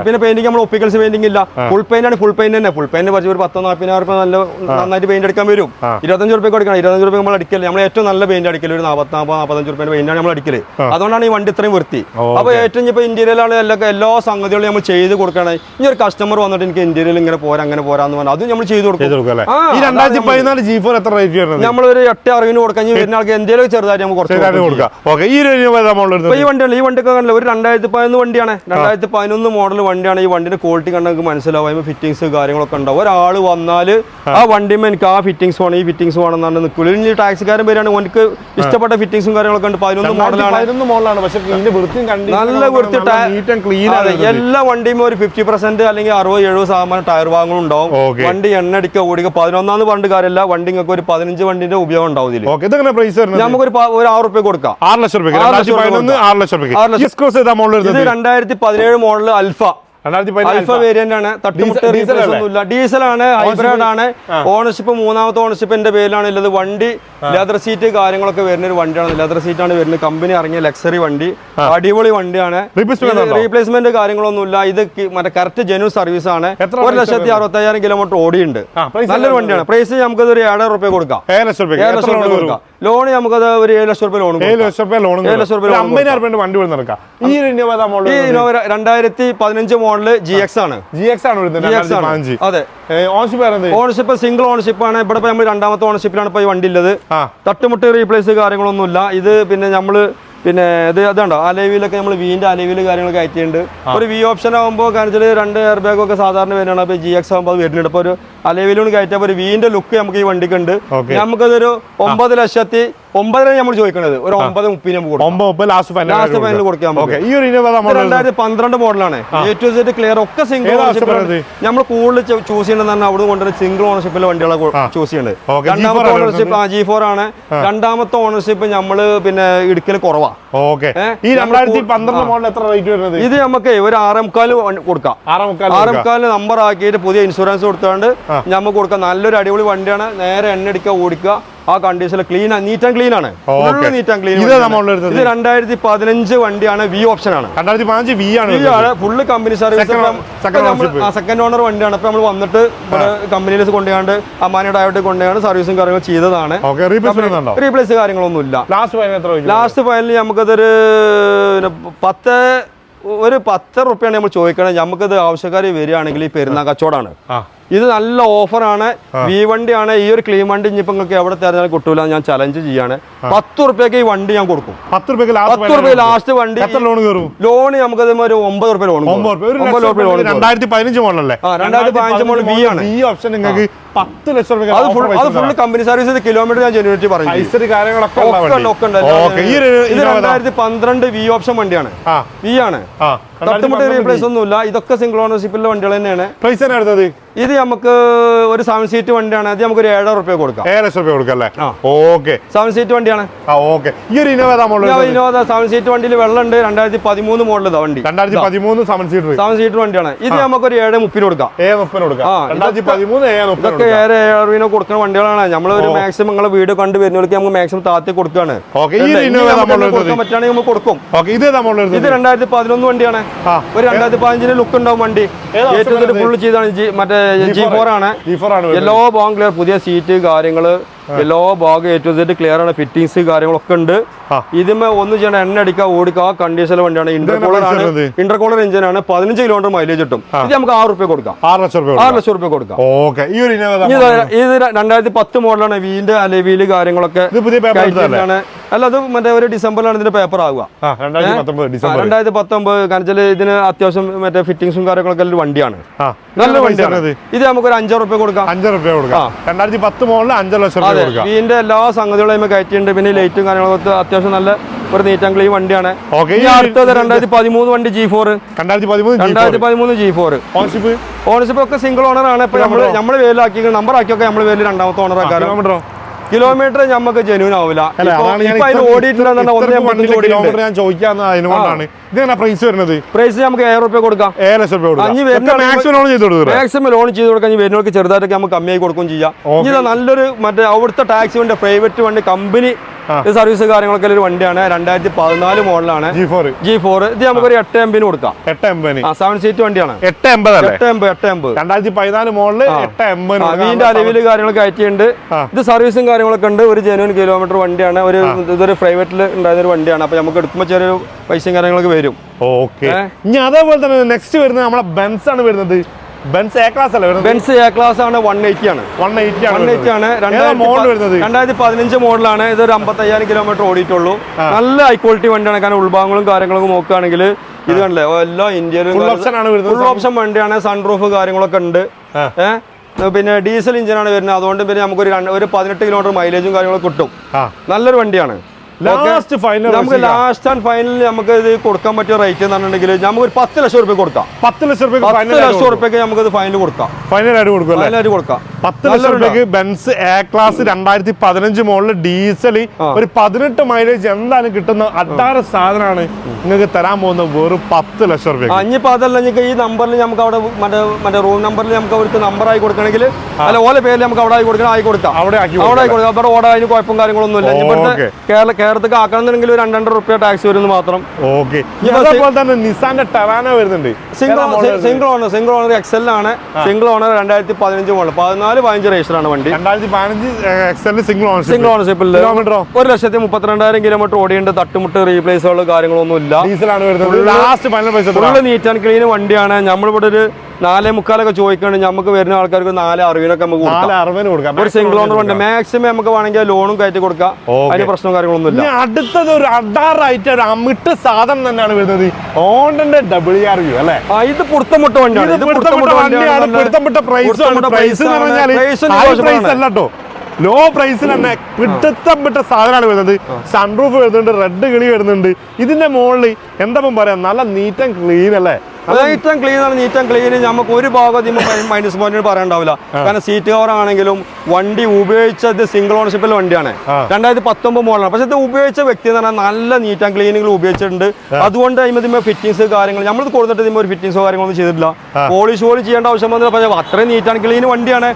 പിന്നെ പെയിന്റിംഗ് നമ്മൾ ഒപ്പിക്കൽസ് പെയിന്റിംഗ് ഇല്ല. ഫുൾ പെയിന്റ് ആണ് ഫുൾ പെയിന്റ് തന്നെ. ഫുൾ പെയിന്റ് പറിച്ച് ഒരു പത്തോ നാൽപ്പതിനായിരം രൂപ നല്ല നന്നായിട്ട് പെയിന്റ് അടിക്കാൻ വരും. ഇരുപത്തഞ്ച് റുപ്യ കൊടുക്കണം. ഇരുപത്തഞ്ച് റുപ്യ നമ്മൾ അടിക്കൽ. നമ്മൾ ഏറ്റവും നല്ല പെയിന്റ് അടിക്കൽ. ഒരു നാൽപ്പത്തി നാൽപ്പത് നാൽപ്പത്തഞ്ച് റുപ്യ പെയിന്റ് ആണ് നമ്മൾ അടിക്കൽ. അതുകൊണ്ടാണ് ഈ വണ്ടി ഇത്രയും വൃത്തി. അപ്പോൾ അപ്പൊ ഏറ്റവും ഇപ്പൊ ഇന്ത്യയിലാണ് എല്ലാ എല്ലാ സംഗതികളും നമ്മൾ ചെയ്ത് കൊടുക്കണം. ഇനി ഒരു കസ്റ്റമർ വന്നിട്ട് എനിക്ക് ഇന്ത്യയിൽ ഇങ്ങനെ പോരാ അങ്ങനെ പോരാന്ന് പറഞ്ഞാൽ അതും നമ്മൾ ചെയ്ത് കൊടുക്കും. നമ്മളൊരു എട്ട് അറിവിന് കൊടുക്കാൻ വരുന്ന ആൾക്ക് എന്തെങ്കിലും ചെറുതായിട്ട് നമുക്ക് കുറച്ച് കൊടുക്കാം ഈ വണ്ടിയാണ് ഈ വണ്ടിയൊക്കെ കണ്ടില്ല ഒരു രണ്ടായിരത്തി പതിനൊന്ന് വണ്ടിയാണ്. രണ്ടായിരത്തി പതിനൊന്ന് മോഡൽ വണ്ടിയാണ്. ഈ വണ്ടിന്റെ ക്വാളിറ്റി കണ്ടാൽ നമുക്ക് മനസ്സിലാവും. ഫിറ്റിംഗ്സ് കാര്യങ്ങളൊക്കെ ഉണ്ടാവും. ഒരാൾ വന്നാൽ ആ. വണ്ടിമേ എനിക്ക് ആ ഫിറ്റിംഗ്സ് വേണം ഈ ഫിറ്റിംഗ്സ് വേണം എന്നാണ് നിൽക്കുള്ളൂ ഇനി ടാക്സിക്കാരൻ വരികയാണ് എനിക്ക് ഇഷ്ടപ്പെട്ട ഫിറ്റിംഗ്സും കാര്യങ്ങളൊക്കെ ഉണ്ട്. പതിനൊന്ന് മോഡലാണ് നല്ല വൃത്തി എല്ലാ വണ്ടിയും ഒരു ഫിഫ്റ്റി പെർസെന്റ് അല്ലെങ്കിൽ അറുപത് എഴുപത് ശതമാനം ടയർ ഭാഗങ്ങളും ഉണ്ടാവും. വണ്ടി വണ്ടി എണ്ണടിക്ക ഓടിക്കുക. പതിനൊന്നാന്ന് പണ്ട് കാര്യമില്ല വണ്ടി നിങ്ങൾക്ക് ഒരു പതിനഞ്ച് വണ്ടിന്റെ ഉപയോഗം ഉണ്ടാവില്ല നമുക്ക് പ്രൈസ് ഒരു ആറ് റുപ്യ കൊടുക്കാം. ആറ് ലക്ഷം ആറ് രൂപ പതിനൊന്ന് രണ്ടായിരത്തി പതിനേഴ് മോഡൽ അൽഫ രണ്ടായിരത്തി അൽഫ പതിനൊന്ന് വേരിയന്റ് ആണ് തട്ടുമുട്ട് ആണ് ഹൈബ്രിഡ് ആണ്. ഓണർഷിപ്പ് മൂന്നാമത്തെ ഓണർഷിപ്പ് എന്റെ പേരിലാണ് ഉള്ളത് വണ്ടി. ലെതർ സീറ്റ് കാര്യങ്ങളൊക്കെ വരുന്ന ഒരു വണ്ടിയാണ്. ലെതർ സീറ്റ് ആണ് വരുന്നത്. കമ്പനി ഇറങ്ങിയ ലക്സറി വണ്ടി. അടിപൊളി വണ്ടിയാണ്? റീപ്ലേസ്മെന്റ് കാര്യങ്ങളൊന്നുമില്ല. ഇത് മറ്റേ കറക്റ്റ് ജെനു സർവീസ് ആണ്. ഒരു ലക്ഷത്തി അറുപത്തി അയ്യായിരം കിലോമീറ്റർ ഓടിയുണ്ട് നല്ലൊരു വണ്ടിയാണ്. പ്രൈസ് നമുക്ക് ഒരു ഏഴായിരം റുപ്യ കൊടുക്കാം. ഏഴ് ലക്ഷം കൊടുക്കാം? ലോൺ നമുക്കത് ഒരു ഏഴ് ലക്ഷം റുപ്യ ലോൺ ഏഴ് ലക്ഷം രൂപ ലോൺ ഏഴ് ലക്ഷം രൂപ അമ്പതിനായിരം രൂപ വണ്ടി വിടുന്ന നടക്കാം ഈ ഇന്നോവ ഏതാ ഈ മോഡൽ ഇന്നോവ രണ്ടായിരത്തി പതിനഞ്ച് മോഡൽ ജി എക്സ് ആണ്. ജി എക്സ് ആണ് അതെ. ഓണർഷിപ്പ് ഓണർഷിപ്പ് സിംഗിൾ ഓണർഷിപ്പ് ആണ്. ഇവിടെ നമ്മൾ രണ്ടാമത്തെ ഓണർഷിപ്പിലാണ് ഇപ്പോൾ ഈ വണ്ടി ഉള്ളത്. തട്ടുമുട്ട് റീപ്ലേസ് കാര്യങ്ങളൊന്നുമില്ല. ഇത് പിന്നെ നമ്മൾ പിന്നെ ഇത് അതുണ്ടോ അലവിലൊക്കെ നമ്മൾ വീന്റെ അലവിൽ കാര്യങ്ങളൊക്കെ അയറ്റിയിട്ടുണ്ട് ഒരു വി ഓപ്ഷൻ ആകുമ്പോൾ കാരണം രണ്ട് എയർ ബാഗ് ഒക്കെ സാധാരണ വരുന്നതാണ്. അപ്പോൾ ജി എക്സ് ആകുമ്പോൾ അത് വരുന്നുണ്ട്. അപ്പോൾ ഒരു അലവിലൂടെ കയറ്റിയപ്പോൾ ഒരു വീന്റെ ലുക്ക് നമുക്ക് ഈ വണ്ടിക്കുണ്ട്. നമുക്കതൊരു ഒമ്പത് ലക്ഷത്തി ഒമ്പതര നമ്മൾ ചോദിക്കുന്നത് ഒരു ഒമ്പത് മുപ്പതിന് ഒമ്പത് ലാസ്റ്റ് ഫൈനൽ final കൊടുക്കാം. നമുക്ക്. ഓക്കെ ഈ ഒരു രണ്ടായിരത്തി പന്ത്രണ്ട് മോഡലാണ് എ ടു സെറ്റ് ക്ലിയർ ഒക്കെ സിംഗിൾ ഓണർഷിപ്പ്? നമ്മൾ കൂടുതൽ ചൂസ് ചെയ്യണമെന്ന് പറഞ്ഞാൽ അവിടെ കൊണ്ടുവരുന്ന സിംഗിൾ ഓണർഷിപ്പിലെ വണ്ടികളെ ചൂസ് ചെയ്യുന്നത് രണ്ടാമത്തെ ഓണർഷിപ്പ് ആ ജി ഫോർ ആണ്. രണ്ടാമത്തെ ഓണർഷിപ്പ് നമ്മൾ പിന്നെ ഇടുക്കൽ കുറവാ. ഓക്കെ ഈ രണ്ടായിരത്തി പന്ത്രണ്ട് മോഡൽ എത്ര റേറ്റ് വരുന്നത്? ഇത് നമുക്ക് ഒരു ആറേമുക്കാൽ കൊടുക്കാം. ആറേമുക്കാൽ നമ്പർ ആക്കിയിട്ട് പുതിയ ഇൻഷുറൻസ് കൊടുത്തുകൊണ്ട് നമുക്ക് കൊടുക്കാം. നല്ലൊരു അടിപൊളി വണ്ടിയാണ്. നേരെ എണ്ണ അടിക്കുക ഓടിക്കുക. ആ കണ്ടീഷനിൽ ക്ലീൻ നീറ്റ് ആൻഡ് ക്ലീൻ ആണ്. നീറ്റ് ആൻഡ് ക്ലീൻ ഇത് രണ്ടായിരത്തി പതിനഞ്ച് വണ്ടിയാണ് വി ഓപ്ഷൻ ആണ്. രണ്ടായിരത്തി പതിനഞ്ച് വി ആണ്. Full company service. Second owner വണ്ടിയാണ്. അപ്പൊ നമ്മൾ വന്നിട്ട് കമ്പനിയിൽ കൊണ്ടുപോയാണ്ട് അമ്മാനിയുടെ ആയിട്ട് കൊണ്ടുപോയാണ് സർവീസും കാര്യങ്ങളും ചെയ്തതാണ്. റീപ്ലേസ് കാര്യങ്ങളൊന്നും ഇല്ല ലാസ്റ്റ് ലാസ്റ്റ് ഫയലിൽ നമുക്കതൊരു പത്ത് ഒരു പത്ത് റുപ്യാണ് നമ്മൾ ചോദിക്കണേ. നമുക്കത് ആവശ്യക്കാർ വരികയാണെങ്കിൽ ഈ പെരുന്നാൾ കച്ചവടമാണ്. ഇത് നല്ല ഓഫറാണ്. വി വണ്ടിയാണ്. ഈ ഒരു ക്ലീൻ വണ്ടി ഇനിയിപ്പോ നിങ്ങൾക്ക് എവിടെ തരുന്നാലും കിട്ടൂല. ഞാൻ ചലഞ്ച് ചെയ്യാണ്. പത്ത് റുപ്യക്ക് ഈ വണ്ടി ഞാൻ കൊടുക്കും. പത്ത് റുപ്യ ലാസ്റ്റ് പത്ത് റുപ്യ ലാസ്റ്റ് വണ്ടി എത്ര ലോൺ കയറും? ലോൺ നമുക്ക് ഒരു ഒമ്പത് റുപ്യ ലോൺ ഒമ്പത് റുപ്യ ലോൺ രണ്ടായിരത്തി പതിനഞ്ച് മോഡലല്ലേ? രണ്ടായിരത്തി പതിനഞ്ച് മോഡൽ വി ആണ്. ഈ ഓപ്ഷൻ നിങ്ങൾക്ക് പത്ത് ലക്ഷം രൂപ അത് ഫുൾ കമ്പനി സർവീസ് കിലോമീറ്റർ ഞാൻ ജനുവരി പറയും കാര്യങ്ങളൊക്കെ. ഉണ്ട്, ഇത് രണ്ടായിരത്തി പന്ത്രണ്ട് വി ഓപ്ഷൻ വണ്ടിയാണ്. വി ആണ്. തട്ടുമുട്ട് റീപ്ലേസ് ഒന്നുമില്ല. ഇതൊക്കെ സിംഗിൾ ഓണർഷിപ്പിലെ വണ്ടികൾ തന്നെയാണ്. പ്രൈസ് തന്നെ ഇത് നമുക്ക് ഒരു സെവൻ സീറ്റ് വണ്ടിയാണ്. അത് നമുക്ക് ഒരു ഏഴര റുപ്യ കൊടുക്കാം. ഏഴ് ലക്ഷം രൂപ കൊടുക്കല്ലേ ആ. ഓക്കെ. സെവൻ സീറ്റ് വണ്ടിയാണ്. ഓക്കെ. ഈ ഒരു ഇന്നോവ വിനോദ സെവൻ സീറ്റ് വണ്ടിയിൽ വെള്ളമുണ്ട്. രണ്ടായിരത്തി പതിമൂന്ന് മോഡൽ വണ്ടി. രണ്ടായിരത്തി പതിമൂന്ന് സെവൻ സീറ്റ് സെവൻ സീറ്റ് വണ്ടിയാണ്. ഇത് നമുക്ക് ഒരു ഏഴ് മുപ്പിന് കൊടുക്കാം. ഏഴ് മുപ്പിന് കൊടുക്കാം. രണ്ടായിരത്തി പതിമൂന്ന് ഏഴ് മുപ്പതിന് ഏഴറിനോ കൊടുക്കുന്ന വണ്ടികളാണ്. നമ്മൾ ഒരു മാക്സിമം നിങ്ങളെ വീട് കണ്ട് വരുന്നവർക്ക് നമുക്ക് മാക്സിമം താത്തി കൊടുക്കുകയാണ് നമുക്ക് പറ്റുകയാണെങ്കിൽ നമ്മൾ കൊടുക്കും. ഇത് രണ്ടായിരത്തി പതിനൊന്ന് വണ്ടിയാണ്. ഒരു രണ്ടായിരത്തി പതിനഞ്ചിന് ലുക്ക് ഉണ്ടാവും വണ്ടി. ഏറ്റവും ഫുൾ ചെയ്താണ് മറ്റേ ജി ഫോർ ആണ്. എല്ലോ ഭാഗം പുതിയ സീറ്റ് കാര്യങ്ങൾ. എല്ലാ ഭാഗം ഏറ്റവും സെഡ് ക്ലിയർ ആണ്. ഫിറ്റിങ്സ് കാര്യങ്ങളൊക്കെ ഉണ്ട്. ഇതിമേ ഒന്ന് ചെയ്യണം എണ്ണ അടിക്കുക ഓടിക്കുക ആ കണ്ടീഷനിലെ വണ്ടിയാണ്. ഇന്റർകോളർ ആണ്. ഇന്റർകോളർ എഞ്ചിൻ ആണ്. പതിനഞ്ച് കിലോമീറ്റർ മൈലേജ് കിട്ടും. ഇത് നമുക്ക് ആറ് റുപ്യ കൊടുക്കാം. ആറ് ലക്ഷം റുപ്യ കൊടുക്കാം. ഇത് രണ്ടായിരത്തി പത്ത് മോഡലാണ് വീലിന്റെ അലവിയിൽ കാര്യങ്ങളൊക്കെ അല്ല അത് മറ്റേ ഒരു ഡിസംബറിലാണ് ഇതിന്റെ പേപ്പർ ആവുക. രണ്ടായിരത്തി പത്തൊമ്പത് കാരണം വെച്ചാൽ ഇതിന് അത്യാവശ്യം മറ്റേ ഫിറ്റിംഗ്സും കാര്യങ്ങളൊക്കെ ഉള്ള വണ്ടിയാണ്. നല്ല വണ്ടിയാണ്. ഇത്? നമുക്ക് ഒരു അഞ്ചാറ് റുപ്യ കൊടുക്കാം. അഞ്ചര റുപ്യ കൊടുക്കാം. രണ്ടായിരത്തി പത്ത് മോളിൽ അഞ്ചര ലക്ഷം അതെ കൊടുക്കാം. വീന്റെ എല്ലാ സംഗതികളും കയറ്റിയിട്ടുണ്ട്. പിന്നെ ലൈറ്റും കാര്യങ്ങളൊക്കെ അത്യാവശ്യം നല്ല ഒരു നീറ്റ് ആൻഡ് ക്ലീൻ വണ്ടിയാണ്. അടുത്തത് രണ്ടായിരത്തി പതിമൂന്ന് വണ്ടി ജി ഫോർ രണ്ടായിരത്തി പതിമൂന്ന് ജി ഫോർ ഓണർഷിപ്പ് ഓണർഷിപ്പ് ഒക്കെ സിംഗിൾ ഓണർ ആണ്. ഇപ്പൊ നമ്മൾ നമ്മൾ വേലാക്കി നമ്പർ ആക്കിയൊക്കെ നമ്മൾ വേലി രണ്ടാമത്തെ ഓണർ ആക്കാറ് കിലോമീറ്റർ നമുക്ക് ജെന്യൂൻ ആവില്ല ഞാൻ കിലോമീറ്റർ ചോദിക്കാന്ന് അതിനുകൊണ്ടാണ് ഇതെങ്ങനെ പ്രൈസ് വരുന്നത്? പ്രൈസ് നമുക്ക് ഏഴ് റുപ്യ കൊടുക്കാം. ഏഴ് ലക്ഷം മാക്സിമം ലോൺ ചെയ്ത് കൊടുക്കാം മാക്സിമം ലോൺ ചെയ്ത് കൊടുക്കാൻ ഇനി വരുന്നവർക്ക് ചെറുതായിട്ടൊക്കെ നമുക്ക് കമ്മിയായി കൊടുക്കുകയും ചെയ്യാം. ഇനി നല്ലൊരു മറ്റേ അവിടുത്തെ ടാക്സി വണ്ടി പ്രൈവറ്റ് വണ്ടി കമ്പനി. സർവീസ് കാര്യങ്ങളൊക്കെ ഒരു വണ്ടിയാണ്. രണ്ടായിരത്തി പതിനാല് മോഡലാണ്. ജി ഫോർ ജി ഫോർ ഇത് നമുക്കൊരു എട്ട് എംബിന് കൊടുക്കാം. എട്ട് എംപിന് സെവൻ സീറ്റ് വണ്ടിയാണ്. എട്ട് എൺപത് എട്ട് എൺപത് എട്ട് എൺപത് രണ്ടായിരത്തി പതിനാല് മോഡൽ എട്ട് എൺപത് അതിന്റെ അലവിൽ കാര്യങ്ങളൊക്കെ അയച്ചിട്ടുണ്ട് ഇത് സർവീസും കാര്യങ്ങളൊക്കെ ഉണ്ട്. ഒരു ജനുവൻ കിലോമീറ്റർ വണ്ടിയാണ്. ഒരു ഇതൊരു പ്രൈവറ്റിൽ ഉണ്ടായിരുന്ന ഒരു വണ്ടിയാണ്. അപ്പൊ നമുക്ക് എടുക്കുമ്പോൾ ചെറിയൊരു പൈസയും കാര്യങ്ങളൊക്കെ വരും. ഓക്കെ ഇനി അതേപോലെ തന്നെ നെക്സ്റ്റ് വരുന്നത് നമ്മളെ ബെൻസ് ആണ് വരുന്നത്. ബെൻസ് എ ക്ലാസ് അല്ലേ ബെൻസ് എ ക്ലാസ് ആണ് വൺ എയ്റ്റി ആണ്. വൺ എയ്റ്റി ആണ് വൺ എയ്റ്റി ആണ്. മോഡൽ വരുന്നത്? രണ്ടായിരത്തി പതിനഞ്ച് മോഡലാണ് ഇത് ഒരു അമ്പത്തയ്യായിരം കിലോമീറ്റർ ഓടിയിട്ടുള്ളൂ. നല്ല ഹൈ ക്വാളിറ്റി വണ്ടിയാണ്. കാരണം ഉൾഭാഗങ്ങളും കാര്യങ്ങളും നോക്കുകയാണെങ്കിൽ ഇത് കണ്ടല്ലേ? എല്ലാ ഇന്ത്യയിലും ഫുൾ ഓപ്ഷൻ ആണ് വരുന്നത് ഫുൾ ഓപ്ഷൻ വണ്ടിയാണ്. സൺറൂഫ് കാര്യങ്ങളൊക്കെ ഉണ്ട്. ഏഹ് പിന്നെ ഡീസൽ എഞ്ചിനാണ് വരുന്നത്. അതുകൊണ്ട് പിന്നെ നമുക്കൊരു ഒരു പതിനെട്ട് കിലോമീറ്റർ മൈലേജും കാര്യങ്ങളൊക്കെ കിട്ടും. നല്ലൊരു വണ്ടിയാണ്. ലാസ്റ്റ് ഫൈനൽ നമുക്ക് ലാസ്റ്റ് ആൻഡ് ഫൈനൽ നമുക്ക് ഇത് കൊടുക്കാൻ പറ്റിയ റേറ്റ് എന്ന് പറഞ്ഞിട്ടുണ്ടെങ്കിൽ നമുക്ക് ഒരു പത്ത് ലക്ഷം റുപ്യ കൊടുക്കാം. പത്ത് ലക്ഷം രൂപയ്ക്ക് പത്ത് ലക്ഷം റുപ്യക്ക് നമുക്ക് ഇത് ഫൈനൽ കൊടുക്കാം. ഫൈനൽ ആയിട്ട് കൊടുക്കാം ഫൈനൽ ഫൈനലായിട്ട് കൊടുക്കാം. പത്ത് ലക്ഷം രൂപയ്ക്ക് ബെൻസ് എ ക്ലാസ് രണ്ടായിരത്തി പതിനഞ്ച് മോഡൽ ഡീസൽ ഒരു പതിനെട്ട് മൈലേജ് എന്തായാലും കിട്ടുന്ന അട്ടാറ് സാധനമാണ് നിങ്ങൾക്ക് തരാൻ പോകുന്ന വെറും പത്ത് ലക്ഷം രൂപ ഇനിയിപ്പോ അതല്ല നിങ്ങൾക്ക് ഈ നമ്പറിൽ നമുക്ക് അവിടെ മറ്റേ മറ്റേ റൂം നമ്പറിൽ നമുക്ക് അവർക്ക് നമ്പർ ആയി കൊടുക്കണമെങ്കിൽ അല്ല ഓലെ പേരിൽ നമുക്ക് അവിടെ ആയി കൊടുക്കണം ആയി കൊടുക്കാം. അവിടെ ആക്കി അവിടെ ആയി കൊടുക്കാം. അവിടെ ഓടാ അതിന് കുഴപ്പം കാര്യങ്ങളൊന്നും ഇല്ല ഇവിടുത്തെ കേരള കേരളത്തിൽ ആക്കണമെന്നുണ്ടെങ്കിൽ ഒരു രണ്ടര റുപ്യ ടാക്സ് വരുന്നു മാത്രം. ഓക്കെ അതേപോലെ തന്നെ നിസാന്റെ ടെറാന വരുന്നുണ്ട്. Single owner single owner X L ആണ്. സിംഗിൾ ഓണർ രണ്ടായിരത്തി പതിനഞ്ച് മോഡൽ പതിനാല് പതിനഞ്ച് രജിസ്റ്റർ ആണ് വണ്ടി. രണ്ടായിരത്തി പതിനഞ്ച് എക്സലിന് സിംഗിൾ സിംഗിൾ ഓണർഷിപ്പ് ഓണർഷിപ്പിൽ കിലോമീറ്ററോ ഒരു ലക്ഷത്തി മുപ്പത്തിരണ്ടായിരം കിലോമീറ്റർ ഓടിയുണ്ട്. തട്ടുമുട്ട് റീപ്ലേസുകൾ കാര്യങ്ങളൊന്നും ഇല്ല ഡീസലാണ് വരുന്നത്. ലാസ്റ്റ് പൈസ? ഫുള്ള് നീറ്റ് ആൻഡ് ക്ലീൻ വണ്ടിയാണ്. നമ്മളിവിടെ ഒരു നാലേ മുക്കാലൊക്കെ ചോദിക്കുകയാണെങ്കിൽ നമുക്ക് വരുന്ന ആൾക്കാർക്ക് നാല് അറുപതിനൊക്കെ നമുക്ക് കൊടുക്കാം. ഒരു സിംഗിൾ ഓണർ വണ്ടി മാക്സിമം നമുക്ക് വേണമെങ്കിൽ ലോണും കയറ്റി കൊടുക്കാം. അതിന് പ്രശ്നവും കാര്യങ്ങളൊന്നും ഇല്ല. അടുത്തത് ഒരു അഡാറായിട്ട് ഒരു അമിട്ട് സാധനം തന്നെയാണ് വരുന്നത്. ഓണ്ടന്റെ ഡബ്ല്യു ആർ യു അല്ലേ? ഇത് പുറത്തമുട്ട വണ്ടിയാണ്. ഇത് വണ്ടിയാണ്. പ്രൈസ് പ്രൈസ് പ്രൈസ് അല്ല കേട്ടോ ലോ പ്രൈസിൽ തന്നെ പിടുത്തം വിട്ട സാധനമാണ് വരുന്നത്. സൺറൂഫ് വരുന്നുണ്ട് റെഡ് കിളി വരുന്നുണ്ട്. ഇതിന്റെ മുകളിൽ എന്താ പറയാ? നല്ല നീറ്റ് ആൻഡ് ക്ലീൻ അല്ലേ? നീറ്റ് ആൻഡ് ക്ലീൻ ആണ് ഏറ്റവും ക്ലീൻ നമുക്ക് ഒരു ഭാഗം മൈനസ് പോയിന്റ് പറയണ്ടാവില്ല കാരണം സീറ്റ് കവർ ആണെങ്കിലും വണ്ടി ഉപയോഗിച്ചത് സിംഗിൾ ഓണർഷിപ്പിൽ വണ്ടിയാണ്. രണ്ടായിരത്തി പത്തൊമ്പത് മോഡലാണ് പക്ഷെ ഇത് ഉപയോഗിച്ച വ്യക്തി എന്ന് പറഞ്ഞാൽ നല്ല നീറ്റ് ആൻഡ് ക്ലീനിങ്ങൾ ഉപയോഗിച്ചിട്ടുണ്ട്. അതുകൊണ്ട് അതിന് ഫിറ്റിങ്സ് കാര്യങ്ങൾ നമ്മൾ കൊടുത്തിട്ട് ഇതിന് ഒരു ഫിറ്റിങ്സോ കാര്യങ്ങളൊന്നും ചെയ്തിട്ടില്ല. പോളിഷ് പോലും ചെയ്യേണ്ട ആവശ്യം വന്നില്ല. പക്ഷേ അത്രയും നീറ്റ് ആൻഡ് ക്ലീൻ വണ്ടിയാണ്.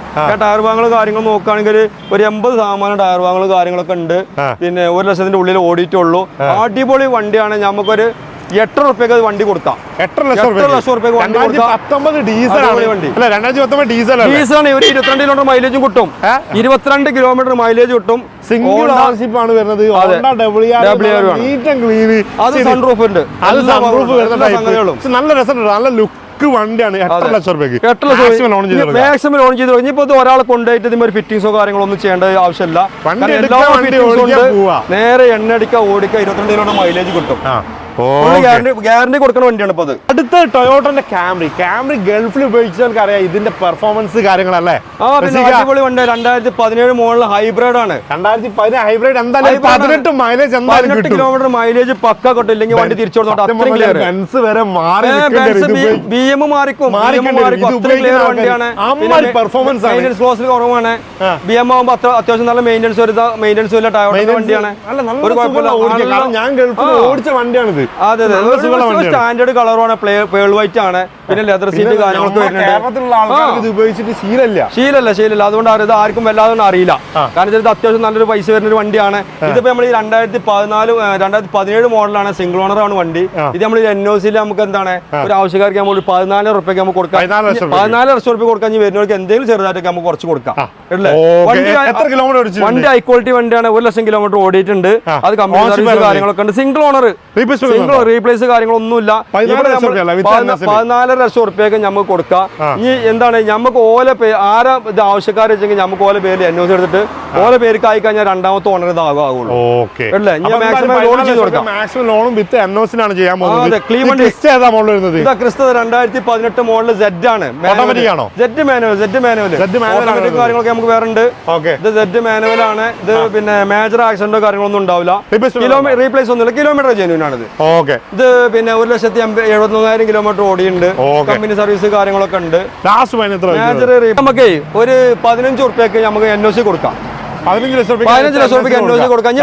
ടയർ ഭാഗങ്ങൾ കാര്യങ്ങൾ നോക്കുകയാണെങ്കിൽ ഒരു എൺപത് ശതമാനം ടയർ ഭാഗങ്ങൾ കാര്യങ്ങളൊക്കെ ഉണ്ട്. പിന്നെ ഒരു ലക്ഷത്തിന്റെ ഉള്ളിൽ ഓടിയിട്ടുള്ളൂ അടിപൊളി വണ്ടിയാണ്. നമുക്കൊരു എട്ട് റുപ്യക്ക് വണ്ടി കൊടുക്കാം. എട്ടര ലക്ഷം ലക്ഷം റുപ്യക്ക് വണ്ടി? പത്തൊമ്പത് ഡീസൽ ആണ്. വണ്ടി. അല്ല രണ്ടായിരത്തി പത്തൊമ്പത് ഡീസൽ ആണ്. ഡീസലാണ് ഒരു ഇരുപത്തിരണ്ട് കിലോമീറ്റർ മൈലേജും കിട്ടും? ഇരുപത്തിരണ്ട് കിലോമീറ്റർ മൈലേജ് കിട്ടും. സിംഗിൾ ഓണർഷിപ്പ് ആണ് വരുന്നത്. അതെ. അത് സൺറൂഫ് ഉണ്ട്. അത് സൺറൂഫ് വരുന്ന നല്ല രസമുണ്ട് നല്ല ലുക്ക് വണ്ടിയാണ്. ലക്ഷം രൂപയ്ക്ക് എട്ട് ലക്ഷം ചെയ്ത് കൊടുക്കാം. മാക്സിമം ലോൺ ചെയ്ത് തുടങ്ങി ഇപ്പൊ ഇത് ഒരാളെ കൊണ്ടുപോയിട്ട് ഇതിന് ഒരു ഫിറ്റിങ്സോ കാര്യങ്ങളോ ഒന്നും ചെയ്യേണ്ട ആവശ്യമില്ല. നേരെ എണ്ണ അടിക്കുക ഓടിക്കുക ഇരുപത്തിരണ്ട് മൈലേജ് കിട്ടും. ഗ്യാരണ്ടി കൊടുക്കുന്ന വണ്ടിയാണ് ഇപ്പൊ അത്. അടുത്ത ടൊയോട്ടന്റെ ക്യാമറി ക്യാമറി ഗൾഫിൽ ഉപയോഗിച്ചവർക്ക് അറിയാം ഇതിന്റെ പെർഫോമൻസ് കാര്യങ്ങളല്ലേ? അടിപൊളി വണ്ടി. രണ്ടായിരത്തി പതിനേഴ് മോഡൽ ഹൈബ്രിഡ് ആണ് രണ്ടായിരത്തി പതിനേഴ് ഹൈബ്രിഡ് എന്തായാലും പതിനെട്ട് മൈലേജ് എന്തായാലും കിലോമീറ്റർ മൈലേജ് പക്ക കൊട്ടില്ലെങ്കിൽ ഇല്ലെങ്കിൽ വണ്ടി തിരിച്ചു കൊടുത്തോട്ടെ വരെ മാറി ബി എം മാറിക്കും. ക്ലിയർ വണ്ടിയാണ്. പെർഫോമൻസ് കുറവാണ്. ബി എം ആകുമ്പോൾ അത്ര അത്യാവശ്യം നല്ല വല്ല ടയർ വണ്ടിയാണ്. ഒരു കുഴപ്പമില്ല. ഞാൻ ഗൾഫിൽ. ഓടിച്ച വണ്ടിയാണിത് നല്ല സ്റ്റാൻഡേർഡ് കളറുമാണ് പേൾ വൈറ്റ് ആണ്. പിന്നെ ലെതർ സീറ്റ് കാര്യങ്ങളൊക്കെ വരുന്നുണ്ട്. ഇത് ഉപയോഗിച്ചിട്ട് ശീലല്ല ശീലല്ല ശീലല്ല അതുകൊണ്ട് ഇത് ആർക്കും വല്ലാതെ അറിയില്ല. കാരണം ഇത് അത്യാവശ്യം നല്ലൊരു പൈസ വരുന്ന ഒരു വണ്ടിയാണ് ഇതിപ്പോ നമ്മൾ ഈ രണ്ടായിരത്തി പതിനാല് രണ്ടായിരത്തി പതിനേഴ് മോഡലാണ് സിംഗിൾ ഓണർ ആണ് വണ്ടി. ഇത് നമ്മൾ എൻ ഒ സിയിൽ നമുക്ക് എന്താണ് ഒരു ആവശ്യക്കാർക്ക് നമ്മൾ പതിനാലായിരം പതിനാല് റുപ്യക്ക് നമുക്ക് കൊടുക്കാം. പതിനാല് ലക്ഷം റുപ്യ കൊടുക്കാൻ വരുന്നവർക്ക് എന്തെങ്കിലും ചെറുതായിട്ടൊക്കെ നമുക്ക് കുറച്ച് കൊടുക്കാം? വണ്ടി ഹൈ ക്വാളിറ്റി വണ്ടിയാണ്. ഒരു ലക്ഷം കിലോമീറ്റർ ഓടിയിട്ടുണ്ട്. അത് കമ്പനി സർവീസ് കാര്യങ്ങളൊക്കെ ഉണ്ട്. Single owner single? റീപ്ലേസ് കാര്യങ്ങളൊന്നുമില്ല. പതിനാലര ലക്ഷം റുപ്യക്ക് നമുക്ക് കൊടുക്കാം. ഈ ഇനി എന്താണ് നമുക്ക് ഓല പേ ആരാ ഇത് ആവശ്യക്കാർ വെച്ചെങ്കിൽ നമുക്ക് ഓല പേര് എൻ എടുത്തിട്ട് ഓല പേർക്ക് ആയി കഴിഞ്ഞാൽ രണ്ടാമത്തെ ഓണർ ഇതാകുള്ളൂ അല്ലേ? മാക്സിമം ലോൺ ചെയ്ത് കൊടുക്കാം. മാക്സിമം ലോണും വിത്ത് ചെയ്യാൻ പോകുന്നത്. ഇതാ ക്രിസ്ത രണ്ടായിരത്തി പതിനെട്ട് മോഡൽ സെഡ് ആണ്? Z manual Z manual automatic കാര്യങ്ങളൊക്കെ നമുക്ക് വേറെ ഉണ്ട്. ഇത് സെഡ് മാനുവൽ ആണ് ഇത് പിന്നെ മേജർ ആക്സിഡന്റോ കാര്യങ്ങളൊന്നും ഉണ്ടാവില്ല. കിലോമീറ്റർ റീപ്ലേസ് ഒന്നുമില്ല. കിലോമീറ്റർ ജെന്യൂൻ ആണിത്. ഓക്കെ. ഇത് പിന്നെ ഒരു ലക്ഷത്തി എഴുപത്തൊന്നായിരം കിലോമീറ്റർ ഓടിയുണ്ട്. കമ്പനി സർവീസ് കാര്യങ്ങളൊക്കെ ഉണ്ട്. ലാസ്റ്റ് നമുക്ക് ഒരു പതിനഞ്ച് ഉറുപ്പ്യക്ക് നമുക്ക് എൻ ഒ സി കൊടുക്കാം. പതിനഞ്ച് ലക്ഷം കൊടുക്കാം.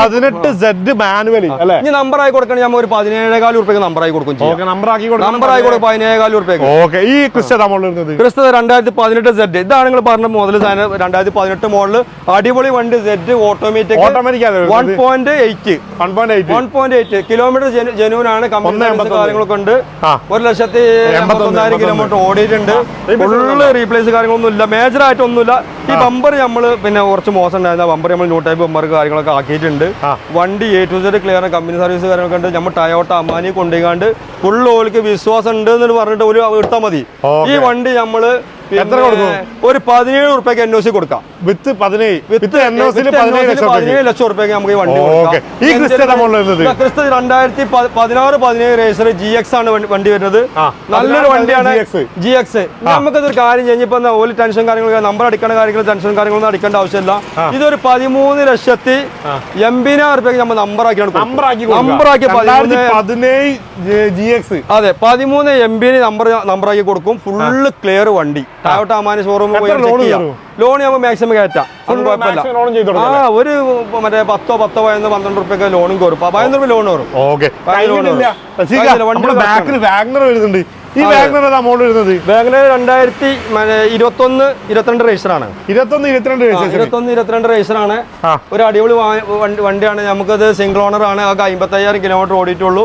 പതിനെട്ട് സെഡ് മാനുവലി അല്ലേ? ഇനി നമ്പർ ആയി ഞാൻ ഒരു പതിനേഴേകാൽ നമ്പർ ആയി കൊടുക്കും നമ്പർ ആക്കി നമ്പർ ആയി കൊടുക്കും പതിനേഴേകാൽ ഉറുപ്പ്യക്ക്. ഓക്കെ ഈ ക്രിസ്റ്റ് രണ്ടായിരത്തി പതിനെട്ട് സെഡ് ഇതാണ് നിങ്ങൾ പറഞ്ഞ മോഡൽ സാധനം രണ്ടായിരത്തി പതിനെട്ട് മോഡൽ അടിപൊളി വണ്ടി Z automatic automatic one point eight one point eight one point eight kilometre genuine ആണ്. കമ്പനി കാര്യങ്ങളൊക്കെ ഉണ്ട്. ഒരു ലക്ഷത്തി എൺപത്തൊന്നായിരം കിലോമീറ്റർ ഓടിയിട്ടുണ്ട്. ഫുള്ള് റീപ്ലേസ് കാര്യങ്ങളൊന്നും ഇല്ല മേജർ ആയിട്ടൊന്നുമില്ല. ഈ ബമ്പർ നമ്മൾ പിന്നെ കുറച്ച് മോശം ഉണ്ടായിരുന്ന ബമ്പർ നമ്മൾ ന്യൂ ടൈപ്പ് ബമ്പർ കാര്യങ്ങളൊക്കെ ആക്കിയിട്ടുണ്ട്. വണ്ടി A to Z clear company service കാര്യങ്ങളൊക്കെ ഉണ്ട്. നമ്മൾ ടയോട്ട അമ്മാനി കൊണ്ടുപോയിക്കാണ്ട് ഫുൾ ഓലിക്ക് വിശ്വാസം ഉണ്ട് എന്ന് പറഞ്ഞിട്ട് ഒരു എടുത്താൽ മതി. ഈ വണ്ടി നമ്മൾ എത്ര കൊടുക്കും? ഒരു പതിനേഴ് ഉറുപ്പ്യക്ക് എൻ ഒ സി കൊടുക്കാം. വിത്ത് പതിനേഴ്. വിത്ത് എൻ ഒ with പതിനേഴ് ലക്ഷം ഉറുപ്പ്യക്ക് നമുക്ക് ഈ വണ്ടി ഈ ക്രിസ്ത രണ്ടായിരത്തി പതിനാറ് പതിനേഴ് രജിസ്റ്റർ ജി എക്സ് ആണ് വണ്ടി- വരുന്നത്. നല്ലൊരു വണ്ടിയാണ്. ജി എക്സ് നമുക്കതൊരു കാര്യം ചെയ്യുമ്പോൾ ഒരു ടെൻഷൻ കാര്യങ്ങൾ നമ്പർ അടിക്കേണ്ട കാര്യങ്ങൾ ടെൻഷൻ കാര്യങ്ങളൊന്നും അടിക്കേണ്ട ആവശ്യമില്ല. ഇതൊരു പതിമൂന്ന് ലക്ഷത്തി എൺപതിനായിരം ഉറുപ്പ്യക്ക് നമ്മൾ നമ്പർ ആക്കി നമ്പർ ആക്കി പതിനേഴ് ജി എക്സ് അതെ പതിമൂന്ന് എം ബി നമ്പർ ആക്കി കൊടുക്കും. ഫുള്ള് ക്ലിയർ വണ്ടി. ടയോട്ട അമാനി ഷോറൂമിൽ പോയി? ലോൺ നമുക്ക് മാക്സിമം കയറ്റാം. അതൊന്നും കുഴപ്പമില്ല. ആ ഒരു മറ്റേ പത്തോ പത്തോ പതിനൊന്ന് പന്ത്രണ്ട് റുപ്യൊക്കെ ലോണും കയറും. പതിനൊന്ന് രൂപ ലോൺ കയറും. ഓക്കെ ഈ ബാംഗ്ലൂർ വാഗ്നർ ഏതാ മോഡൽ വരുന്നത്? ബാംഗ്ലൂർ രണ്ടായിരത്തി ഇരുപത്തി ഇരുപത്തൊന്ന് ഇരുപത്തിരണ്ട് രജിസ്റ്ററാണ് ഇരുപത്തൊന്ന് ഇരുപത്തിരണ്ട് ഇരുപത്തൊന്ന് ഇരുപത്തിരണ്ട് രജിസ്റ്ററാണ്. ഒരു അടിപൊളി വണ്ടിയാണ്. നമുക്കത് സിംഗിൾ ഓണർ ആണ്. ആകെ അമ്പത്തയ്യായിരം കിലോമീറ്റർ ഓടിയിട്ടുള്ളൂ.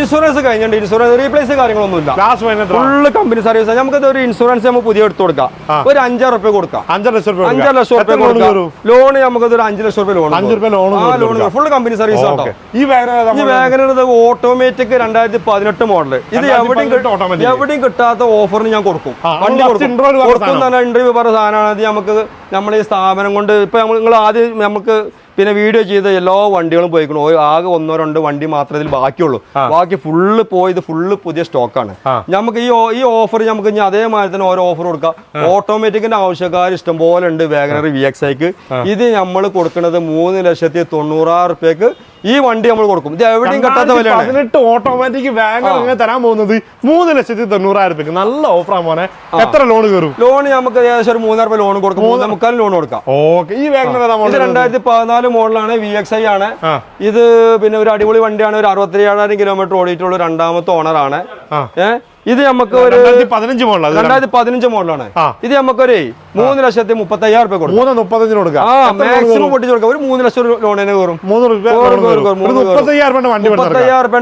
ഇൻഷുറൻസ് കഴിഞ്ഞിട്ടുണ്ട്. ഇൻഷുറൻസ് റീപ്ലേസ് കാര്യങ്ങളൊന്നും ഇല്ല ഫുൾ ഫുള്ള് കമ്പനി സർവീസ് നമുക്കത് ഒരു ഇൻഷുറൻസ് നമുക്ക് പുതിയ എടുത്തു കൊടുക്കാം. ഒരു അഞ്ചാറ് റുപ്യ കൊടുക്കാം. അഞ്ചര ലക്ഷം രൂപ അഞ്ചര ലക്ഷം റുപ്യ കൊടുക്കാം. ലോൺ നമുക്കത് ഒരു അഞ്ച് ലക്ഷം റുപ്യ ലോൺ അഞ്ച് റുപ്യ ലോൺ ആ. ലോൺ ഫുൾ കമ്പനി സർവീസ് ഈ വാഗ്നർ ഓട്ടോമാറ്റിക് രണ്ടായിരത്തി പതിനെട്ട് മോഡൽ ഇത് 2018 എവിടെയും കിട്ടാത്ത ഓഫറിന് ഞാൻ കൊടുക്കും. വണ്ടി നമ്മൾ കൊടുക്കും. കൊടുക്കും ഇന്റർവ്യൂ പറഞ്ഞ സാധനമാണ്. അത് നമുക്ക് നമ്മുടെ ഈ സ്ഥാപനം കൊണ്ട് ഇപ്പൊ നമ്മൾ നിങ്ങൾ ആദ്യം നമുക്ക് പിന്നെ വീഡിയോ ചെയ്ത എല്ലാ വണ്ടികളും പോയിക്കണു ആകെ ഒന്നോ രണ്ടോ വണ്ടി മാത്രമേ ഇതിൽ ബാക്കിയുള്ളൂ. ബാക്കി ഫുള്ള് പോയത് ഫുള്ള് പുതിയ സ്റ്റോക്കാണ് നമുക്ക് ഈ ഈ ഓഫർ നമുക്ക് ഇനി അതേമാതിരി തന്നെ ഓരോ ഓഫർ കൊടുക്കാം. ഓട്ടോമാറ്റിക്കിന്റെ ആവശ്യക്കാർ ഇഷ്ടം പോലെ ഉണ്ട് വേഗനറി വി എക്സ് ഐക്ക് ഇത് നമ്മൾ കൊടുക്കുന്നത് മൂന്ന് ലക്ഷത്തി തൊണ്ണൂറായിരം റുപ്യക്ക് ഈ വണ്ടി നമ്മൾ കൊടുക്കും. ഇത് എവിടെയും കെട്ടാത്ത വിലയാണ്. പതിനെട്ട് ഓട്ടോമാറ്റിക് വാഗൺ ഇങ്ങനെ തരാൻ പോകുന്നത് മൂന്ന് ലക്ഷത്തി തൊണ്ണൂറായിരം രൂപയ്ക്ക് നല്ല ഓഫറാ മോനെ എത്ര ലോൺ കയറും ലോൺ നമുക്ക് ഏകദേശം ഒരു മൂന്നായിരം രൂപ ലോൺ കൊടുക്കും. മൂന്നേ മുക്കാൽ ലോൺ കൊടുക്കാം. ഓക്കെ. ഈ വാഗൺ ഇത് രണ്ടായിരത്തി പതിനാല് മോഡലാണ് വി എക്സ് ഐ ആണ്. ഇത് പിന്നെ ഒരു അടിപൊളി വണ്ടിയാണ്. ഒരു അറുപത്തി ഏഴായിരം കിലോമീറ്റർ ഓടിയിട്ടുള്ള രണ്ടാമത്തെ ഓണറാണ്. ഏഹ് ഇത് നമുക്ക് ഒരു പതിനഞ്ച് മോഡൽ രണ്ടായിരത്തി പതിനഞ്ച് മോഡലാണ്. ഇത് നമുക്കൊരു മൂന്ന് ലക്ഷത്തി മുപ്പത്തി അയ്യായിരം രൂപ കൊടുക്കും. മൂന്ന് മുപ്പത്തഞ്ചിന് കൊടുക്കാം. ആ മാക്സിമം പൊട്ടിച്ച് കൊടുക്കാം. ഒരു മൂന്ന് ലക്ഷം ലോണിന് കയറും. മൂന്ന്. മുപ്പത്തയ്യായിരം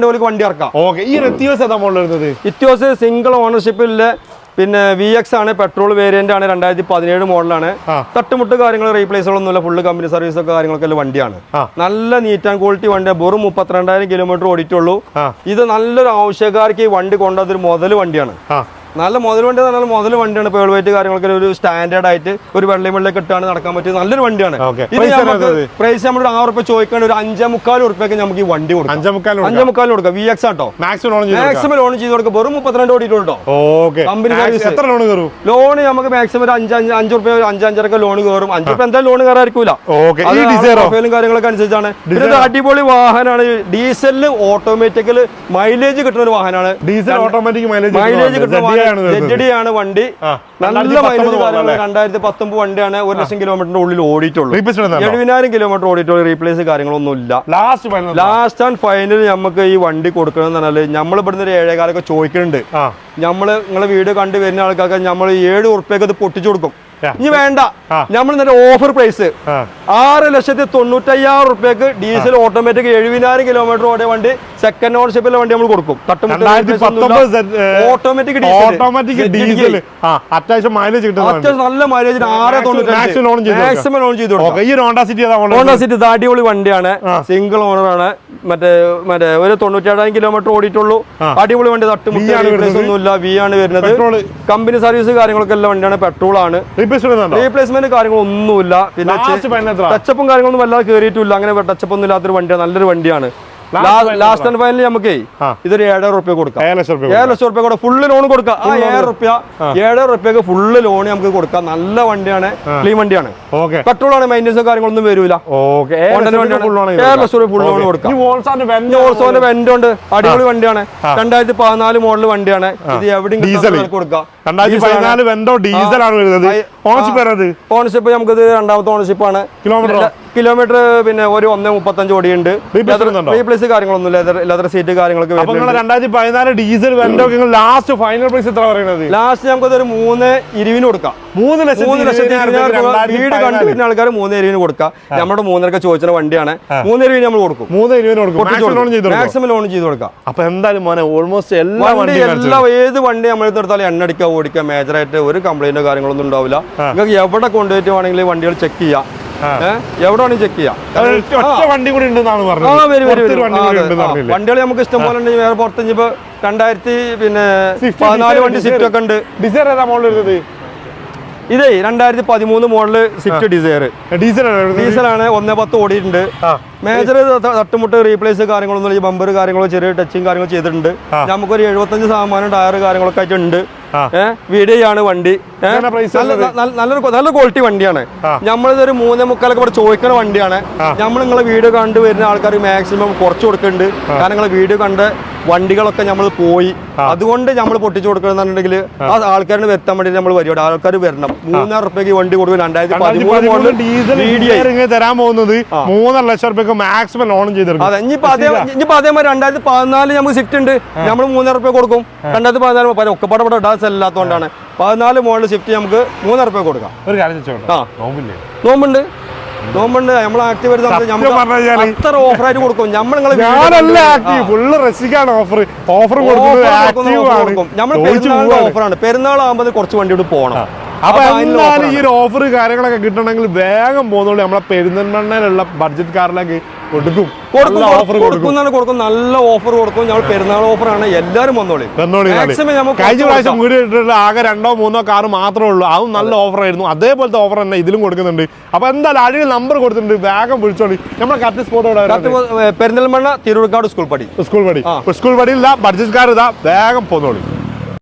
രൂപ വണ്ടി ഇറക്കാം. ഓക്കെ. ഈ റെത്യൂസ് ഏതാ മോഡൽ വരുന്നത്? ഇത്യോസ് സിംഗിൾ ഓണർഷിപ്പിലെ പിന്നെ വി എക്സ് ആണ് പെട്രോൾ വേരിയന്റ് ആണ് രണ്ടായിരത്തി പതിനേഴ് മോഡലാണ്. തട്ടുമുട്ട് കാര്യങ്ങൾ റീപ്ലേസുകളൊന്നുമില്ല ഫുള്ള് കമ്പനി സർവീസ് ഒക്കെ കാര്യങ്ങളൊക്കെ വണ്ടിയാണ്. നല്ല നീറ്റ് ആൻഡ് ക്വാളിറ്റി വണ്ടി വെറും മുപ്പത്തിരണ്ടായിരം കിലോമീറ്റർ ഓടിയിട്ടുള്ളൂ. ഇത് നല്ലൊരു ആവശ്യക്കാർക്ക് ഈ വണ്ടി കൊണ്ടതൊരു മുതൽ വണ്ടിയാണ്. നല്ല മുതൽ വണ്ടി എന്ന് പറഞ്ഞാൽ മുതൽ വണ്ടിയാണ്. പേൾ വൈറ്റ് കാര്യങ്ങളൊക്കെ ഒരു സ്റ്റാൻഡേർഡ് ആയിട്ട് ഒരു വെള്ളി മുള്ളിൽ ഇട്ടാണ് നടക്കാൻ പറ്റിയ നല്ലൊരു വണ്ടിയാണ്? പ്രൈസ് നമ്മൾ ആറ് റുപ്യ ചോദിക്കാൻ ഒരു അഞ്ചേ മുക്കാൽ ഉറുപ്പ്യൊക്കെ നമുക്ക് ഈ വണ്ടി കൊടുക്കാം. അഞ്ചേ മുക്കാൽ കൊടുക്കാം. V X auto. Maximum loan ചെയ്ത് മാക്സിമം ലോൺ ചെയ്ത് കൊടുക്കാം. വെറും മുപ്പത്തിരണ്ട് കോടി ഓക്കെ കമ്പനി. എത്ര ലോൺ കയറും? ലോൺ നമുക്ക് മാക്സിമം ഒരു അഞ്ച് അഞ്ച് അഞ്ച് റുപ്യ ഒരു അഞ്ച് അഞ്ചരക്ക് ലോൺ കയറും. അഞ്ച് റുപ്യ എന്തായാലും ലോൺ കയറായിരിക്കൂല പ്രൊഫൈലും കാര്യങ്ങളൊക്കെ അനുസരിച്ചാണ്. അടിപൊളി വാഹനമാണ്. ഡീസലിൽ ഓട്ടോമാറ്റിക്കൽ മൈലേജ് കിട്ടുന്ന ഒരു വാഹനമാണ്. ഡീസൽ ഓട്ടോമാറ്റിക് മൈലേജ് മൈലേജ് കിട്ടുന്ന ആണ് വണ്ടി. നല്ല 2019 മൈലേജ് model കാര്യങ്ങൾ അല്ലേ? രണ്ടായിരത്തി പത്തൊമ്പത് വണ്ടിയാണ് ഒരു ലക്ഷം കിലോമീറ്ററിന്റെ ഉള്ളിൽ ഓടിയിട്ടുള്ളൂ. എഴുപതിനായിരം കിലോമീറ്റർ ഓടിയിട്ടുള്ള റീപ്ലേസ് കാര്യങ്ങളൊന്നും ഇല്ല ലാസ്റ്റ് ലാസ്റ്റ് ആൻഡ് ഫൈനൽ നമുക്ക് ഈ വണ്ടി കൊടുക്കണം എന്ന് പറഞ്ഞാൽ നമ്മൾ ഇവിടുന്ന് ഒരു ഏഴേകാലൊക്കെ ചോദിക്കുന്നുണ്ട് നമ്മൾ നിങ്ങളെ വീഡിയോ കണ്ടു വരുന്ന ആൾക്കാർക്ക് നമ്മൾ ഏഴ് ഉറുപ്പ്യൊക്കെ ഇത് പൊട്ടിച്ചു കൊടുക്കും. ഇനി വേണ്ട. നമ്മൾ ഇന്നലെ ഓഫർ പ്രൈസ് ആറ് ലക്ഷത്തി തൊണ്ണൂറ്റയ്യായിരം റുപ്യക്ക് ഡീസൽ ഓട്ടോമാറ്റിക് എഴുപതിനായിരം കിലോമീറ്റർ ഓടിയ വണ്ടി സെക്കൻഡ് ഓണർഷിപ്പിലെ വണ്ടി നമ്മൾ കൊടുക്കും. ഓട്ടോമാറ്റിക് ഓട്ടോമാറ്റിക് ഡീസൽ അത്യാവശ്യം മൈലേജ് അത്യാവശ്യം നല്ല മൈലേജ് ആറ്. മാക്സിമം ലോൺ ചെയ്ത് ഹോണ്ട സിറ്റി അടിപൊളി വണ്ടിയാണ്. സിംഗിൾ ഓണറാണ് മറ്റേ മറ്റേ ഒരു തൊണ്ണൂറ്റേഴായിരം കിലോമീറ്റർ ഓടിയിട്ടുള്ളൂ. അടിപൊളി വണ്ടി തട്ടുമുട്ടിയാണ്. ഒന്നുമില്ല. വി ആണ് വരുന്നത്. കമ്പനി സർവീസ് കാര്യങ്ങളൊക്കെ എല്ലാം വണ്ടിയാണ്. പെട്രോൾ ആണ്. റീപ്ലേസ്മെന്റ് കാര്യങ്ങളൊന്നുമില്ല. പിന്നെ ടച്ചപ്പും കാര്യങ്ങളൊന്നും വല്ലാതെ കയറിയിട്ടില്ല അങ്ങനെ ടച്ചപ്പ് ഒന്നും ഇല്ലാത്തൊരു വണ്ടിയാണ് നല്ലൊരു വണ്ടിയാണ്. ലാസ്റ്റ് ആൻഡ് ഫൈനൽ നമുക്ക്. ഇതൊരു ഏഴായിരം റുപ്യ കൊടുക്കാം. ഏഴ് ലക്ഷം റുപ്യ കൂടെ ഫുള്ള് ലോൺ കൊടുക്കാം. ആ ഏഴ് റുപ്യ ഏഴര റുപ്യക്ക് ഫുള്ള് ലോൺ നമുക്ക് കൊടുക്കാം. നല്ല വണ്ടിയാണ്. ക്ലീൻ വണ്ടിയാണ്. പെട്രോൾ ആണ് മെയിന്റെസ് കാര്യങ്ങളൊന്നും വരൂല. ഏഴ് ലക്ഷം രൂപ ഫുൾ ലോൺ കൊടുക്കാം. ഈ വോൾസാന്റെ പിന്നെ ഓൾസോന്റെ വെന്റ് ഉണ്ട്. അടിപൊളി വണ്ടിയാണ്. രണ്ടായിരത്തി പതിനാല് മോഡൽ വണ്ടിയാണ്. ഇത് എവിടെയും Diesel. കൊടുക്കാം. രണ്ടായിരത്തി Diesel ആണ്. പതിനാല് വെന്തോ ആണ് വരുന്നത്. ആ. ഓണർഷിപ്പ് ഓണർഷിപ്പ് നമുക്കിത് രണ്ടാമത്തെ ഓണർഷിപ്പ് ആണ്. കിലോമീറ്റർ കിലോമീറ്റർ പിന്നെ ഒരു ഒന്നേ മുപ്പത്തഞ്ച് ഓടിയുണ്ട്. Replace റീപ്ലേസ് കാര്യങ്ങളൊന്നും ലെതർ ലെതർ സീറ്റ് കാര്യങ്ങളൊക്കെ രണ്ടായിരത്തി പതിനാല് diesel Vento last final price എത്ര പറയുന്നത്? ലാസ്റ്റ് നമുക്ക് ഒരു മൂന്ന് ഇരുവിന് കൊടുക്കാം. മൂന്ന് ലക്ഷം മൂന്ന് ലക്ഷത്തി വീട് കണ്ടു കണ്ടുവരുന്ന ആൾക്കാർ മൂന്ന് ഇരുവിന് കൊടുക്കാം. നമ്മുടെ മൂന്നരക്ക് ചോദിച്ച വണ്ടിയാണ്. മൂന്ന് ഇരുവിന് നമ്മൾ കൊടുക്കും. മൂന്ന് ഇരുവിന് കൊടുക്കും. മാക്സിമം ലോൺ ചെയ്ത് കൊടുക്കും. അപ്പൊ എന്തായാലും മോനെ ഓൾമോസ്റ്റ് എല്ലാ വണ്ടി എല്ലാ ഏത് വണ്ടി നമ്മൾ എടുത്താലും എണ്ണ അടിക്കുക ഓടിക്കുക മേജറായിട്ട് ഒരു കംപ്ലൈന്റോ കാര്യങ്ങളൊന്നും ഉണ്ടാവില്ല. നിങ്ങൾക്ക് എവിടെ കൊണ്ടുപോയിട്ട് വേണമെങ്കിൽ വണ്ടികൾ ചെക്ക് ചെയ്യാം. എവിടെ വേണമെങ്കിൽ ചെക്ക് ചെയ്യാം? വണ്ടി കൂടി ഉണ്ടെന്നാണ് പറഞ്ഞത്. വണ്ടികൾ നമുക്ക് ഇഷ്ടം പോലെ ഉണ്ട്. വേറെ പുറത്ത് ഇനിയിപ്പോ രണ്ടായിരത്തി പിന്നെ പതിനാല് വണ്ടി സിറ്റ് ഒക്കെ ഉണ്ട്. ഡിസൈർ ഏതാ മോഡൽ വരുന്നത്? ഇതേ രണ്ടായിരത്തി പതിമൂന്ന് മോഡൽ സിഫ്റ്റ് ഡിസൈർ ഡീസൽ ആണ് ഡീസലാണ് ഒന്നേ പത്ത് ഓടിയിട്ടുണ്ട്. മേജർ തട്ടുമുട്ട് റീപ്ലേസ് കാര്യങ്ങളൊന്നും ഈ ബമ്പർ കാര്യങ്ങളോ ചെറിയ ടച്ചിങ് കാര്യങ്ങൾ ചെയ്തിട്ടുണ്ട്. നമുക്കൊരു എഴുപത്തഞ്ച് ശതമാനം ടയർ കാര്യങ്ങളൊക്കെ ആയിട്ടുണ്ട് ഉണ്ട്. ആ. ഏഹ് വീഡിയോ ആണ് വണ്ടി നല്ലൊരു നല്ല ക്വാളിറ്റി വണ്ടിയാണ്. നമ്മളിതൊരു മൂന്നേ മുക്കാലൊക്കെ ഇവിടെ ചോദിക്കുന്ന വണ്ടിയാണ്. നമ്മൾ നിങ്ങളെ വീഡിയോ കണ്ട് വരുന്ന ആൾക്കാർ മാക്സിമം കുറച്ച് കൊടുക്കുന്നുണ്ട്. കാരണം നിങ്ങളെ വീഡിയോ കണ്ട് വണ്ടികളൊക്കെ നമ്മൾ പോയി. അതുകൊണ്ട് നമ്മൾ പൊട്ടിച്ചു കൊടുക്കണമെന്നുണ്ടെങ്കിൽ ആ. ആൾക്കാരിന് വരുത്താൻ വേണ്ടി നമ്മൾ വരും ആൾക്കാർ വരണം. മൂന്നായിരം റുപ്യക്ക് വണ്ടി കൊടുക്കും രണ്ടായിരത്തി പതിമൂന്ന് ഡീസൽ തരാൻ പോകുന്നത് മൂന്നര ലക്ഷം റുപ്യക്ക് മാക്സിമം ലോണും ചെയ്തെടുക്കും. അതെ ഇനിയിപ്പോ അതേ ഇനിയിപ്പോ അതേമാതിരി രണ്ടായിരത്തി പതിനാല് നമുക്ക് സ്വിഫ്റ്റ് ഉണ്ട്. നമ്മൾ മൂന്നര റുപ്യ കൊടുക്കും. രണ്ടായിരത്തി പതിനാല് മുപ്പത് ഒക്കെ പടപട ഡാൻസ് അല്ലാത്തതുകൊണ്ടാണ് പതിനാല് മോഡൽ സ്വിഫ്റ്റ് നമുക്ക് മൂന്നര റുപ്യ കൊടുക്കാം. ഒരു കാര്യം ആ. നോമ്പുണ്ട്. നോമ്പുണ്ട്. നമ്മൾ ആക്റ്റീവ് വരുന്ന ഓഫർ നമുക്ക് ഓഫറായിട്ട് കൊടുക്കും. നമ്മൾ ഞാനല്ല ആക്റ്റീവ് ഫുള്ള് റസിക്കാണ് ഓഫർ ഓഫർ കൊടുക്കും. നമ്മൾ ഓഫറാണ് പെരുന്നാൾ ആകുമ്പോൾ കുറച്ച് വണ്ടിയോട് പോകണം അപ്പൊ എന്തായാലും ഈ ഒരു ഓഫർ കാര്യങ്ങളൊക്കെ കിട്ടണമെങ്കിൽ വേഗം പോകുന്നുള്ളൂ നമ്മളെ പെരുന്തൽമണ്ണയിലുള്ള ബഡ്ജറ്റ് കാറിലേക്ക് കൊടുക്കും. കൊടുക്കും ഓഫർ കൊടുക്കും കൊടുക്കും. നല്ല ഓഫർ കൊടുക്കും. ഞങ്ങൾ പെരുന്നാൾ ഓഫറാണ് എല്ലാവരും വന്നോളി. കഴിഞ്ഞ പ്രാവശ്യം വീട് ഇട്ടിട്ടുള്ള ആകെ രണ്ടോ മൂന്നോ കാർ മാത്രമേ ഉള്ളൂ. അതും നല്ല ഓഫർ ആയിരുന്നു. അതേപോലത്തെ ഓഫർ തന്നെ ഇതിലും കൊടുക്കുന്നുണ്ട്. അപ്പൊ എന്തായാലും അഴിയിൽ നമ്പർ കൊടുത്തിട്ടുണ്ട്. വേഗം വിളിച്ചോളി. നമ്മുടെ correct spot Perinthalmanna Thiruvikkad school പടി. സ്കൂൾ പടി. സ്കൂൾ പടിയില്ല ബഡ്ജറ്റ് കാർ ഇതാ വേഗം പോന്നോളി.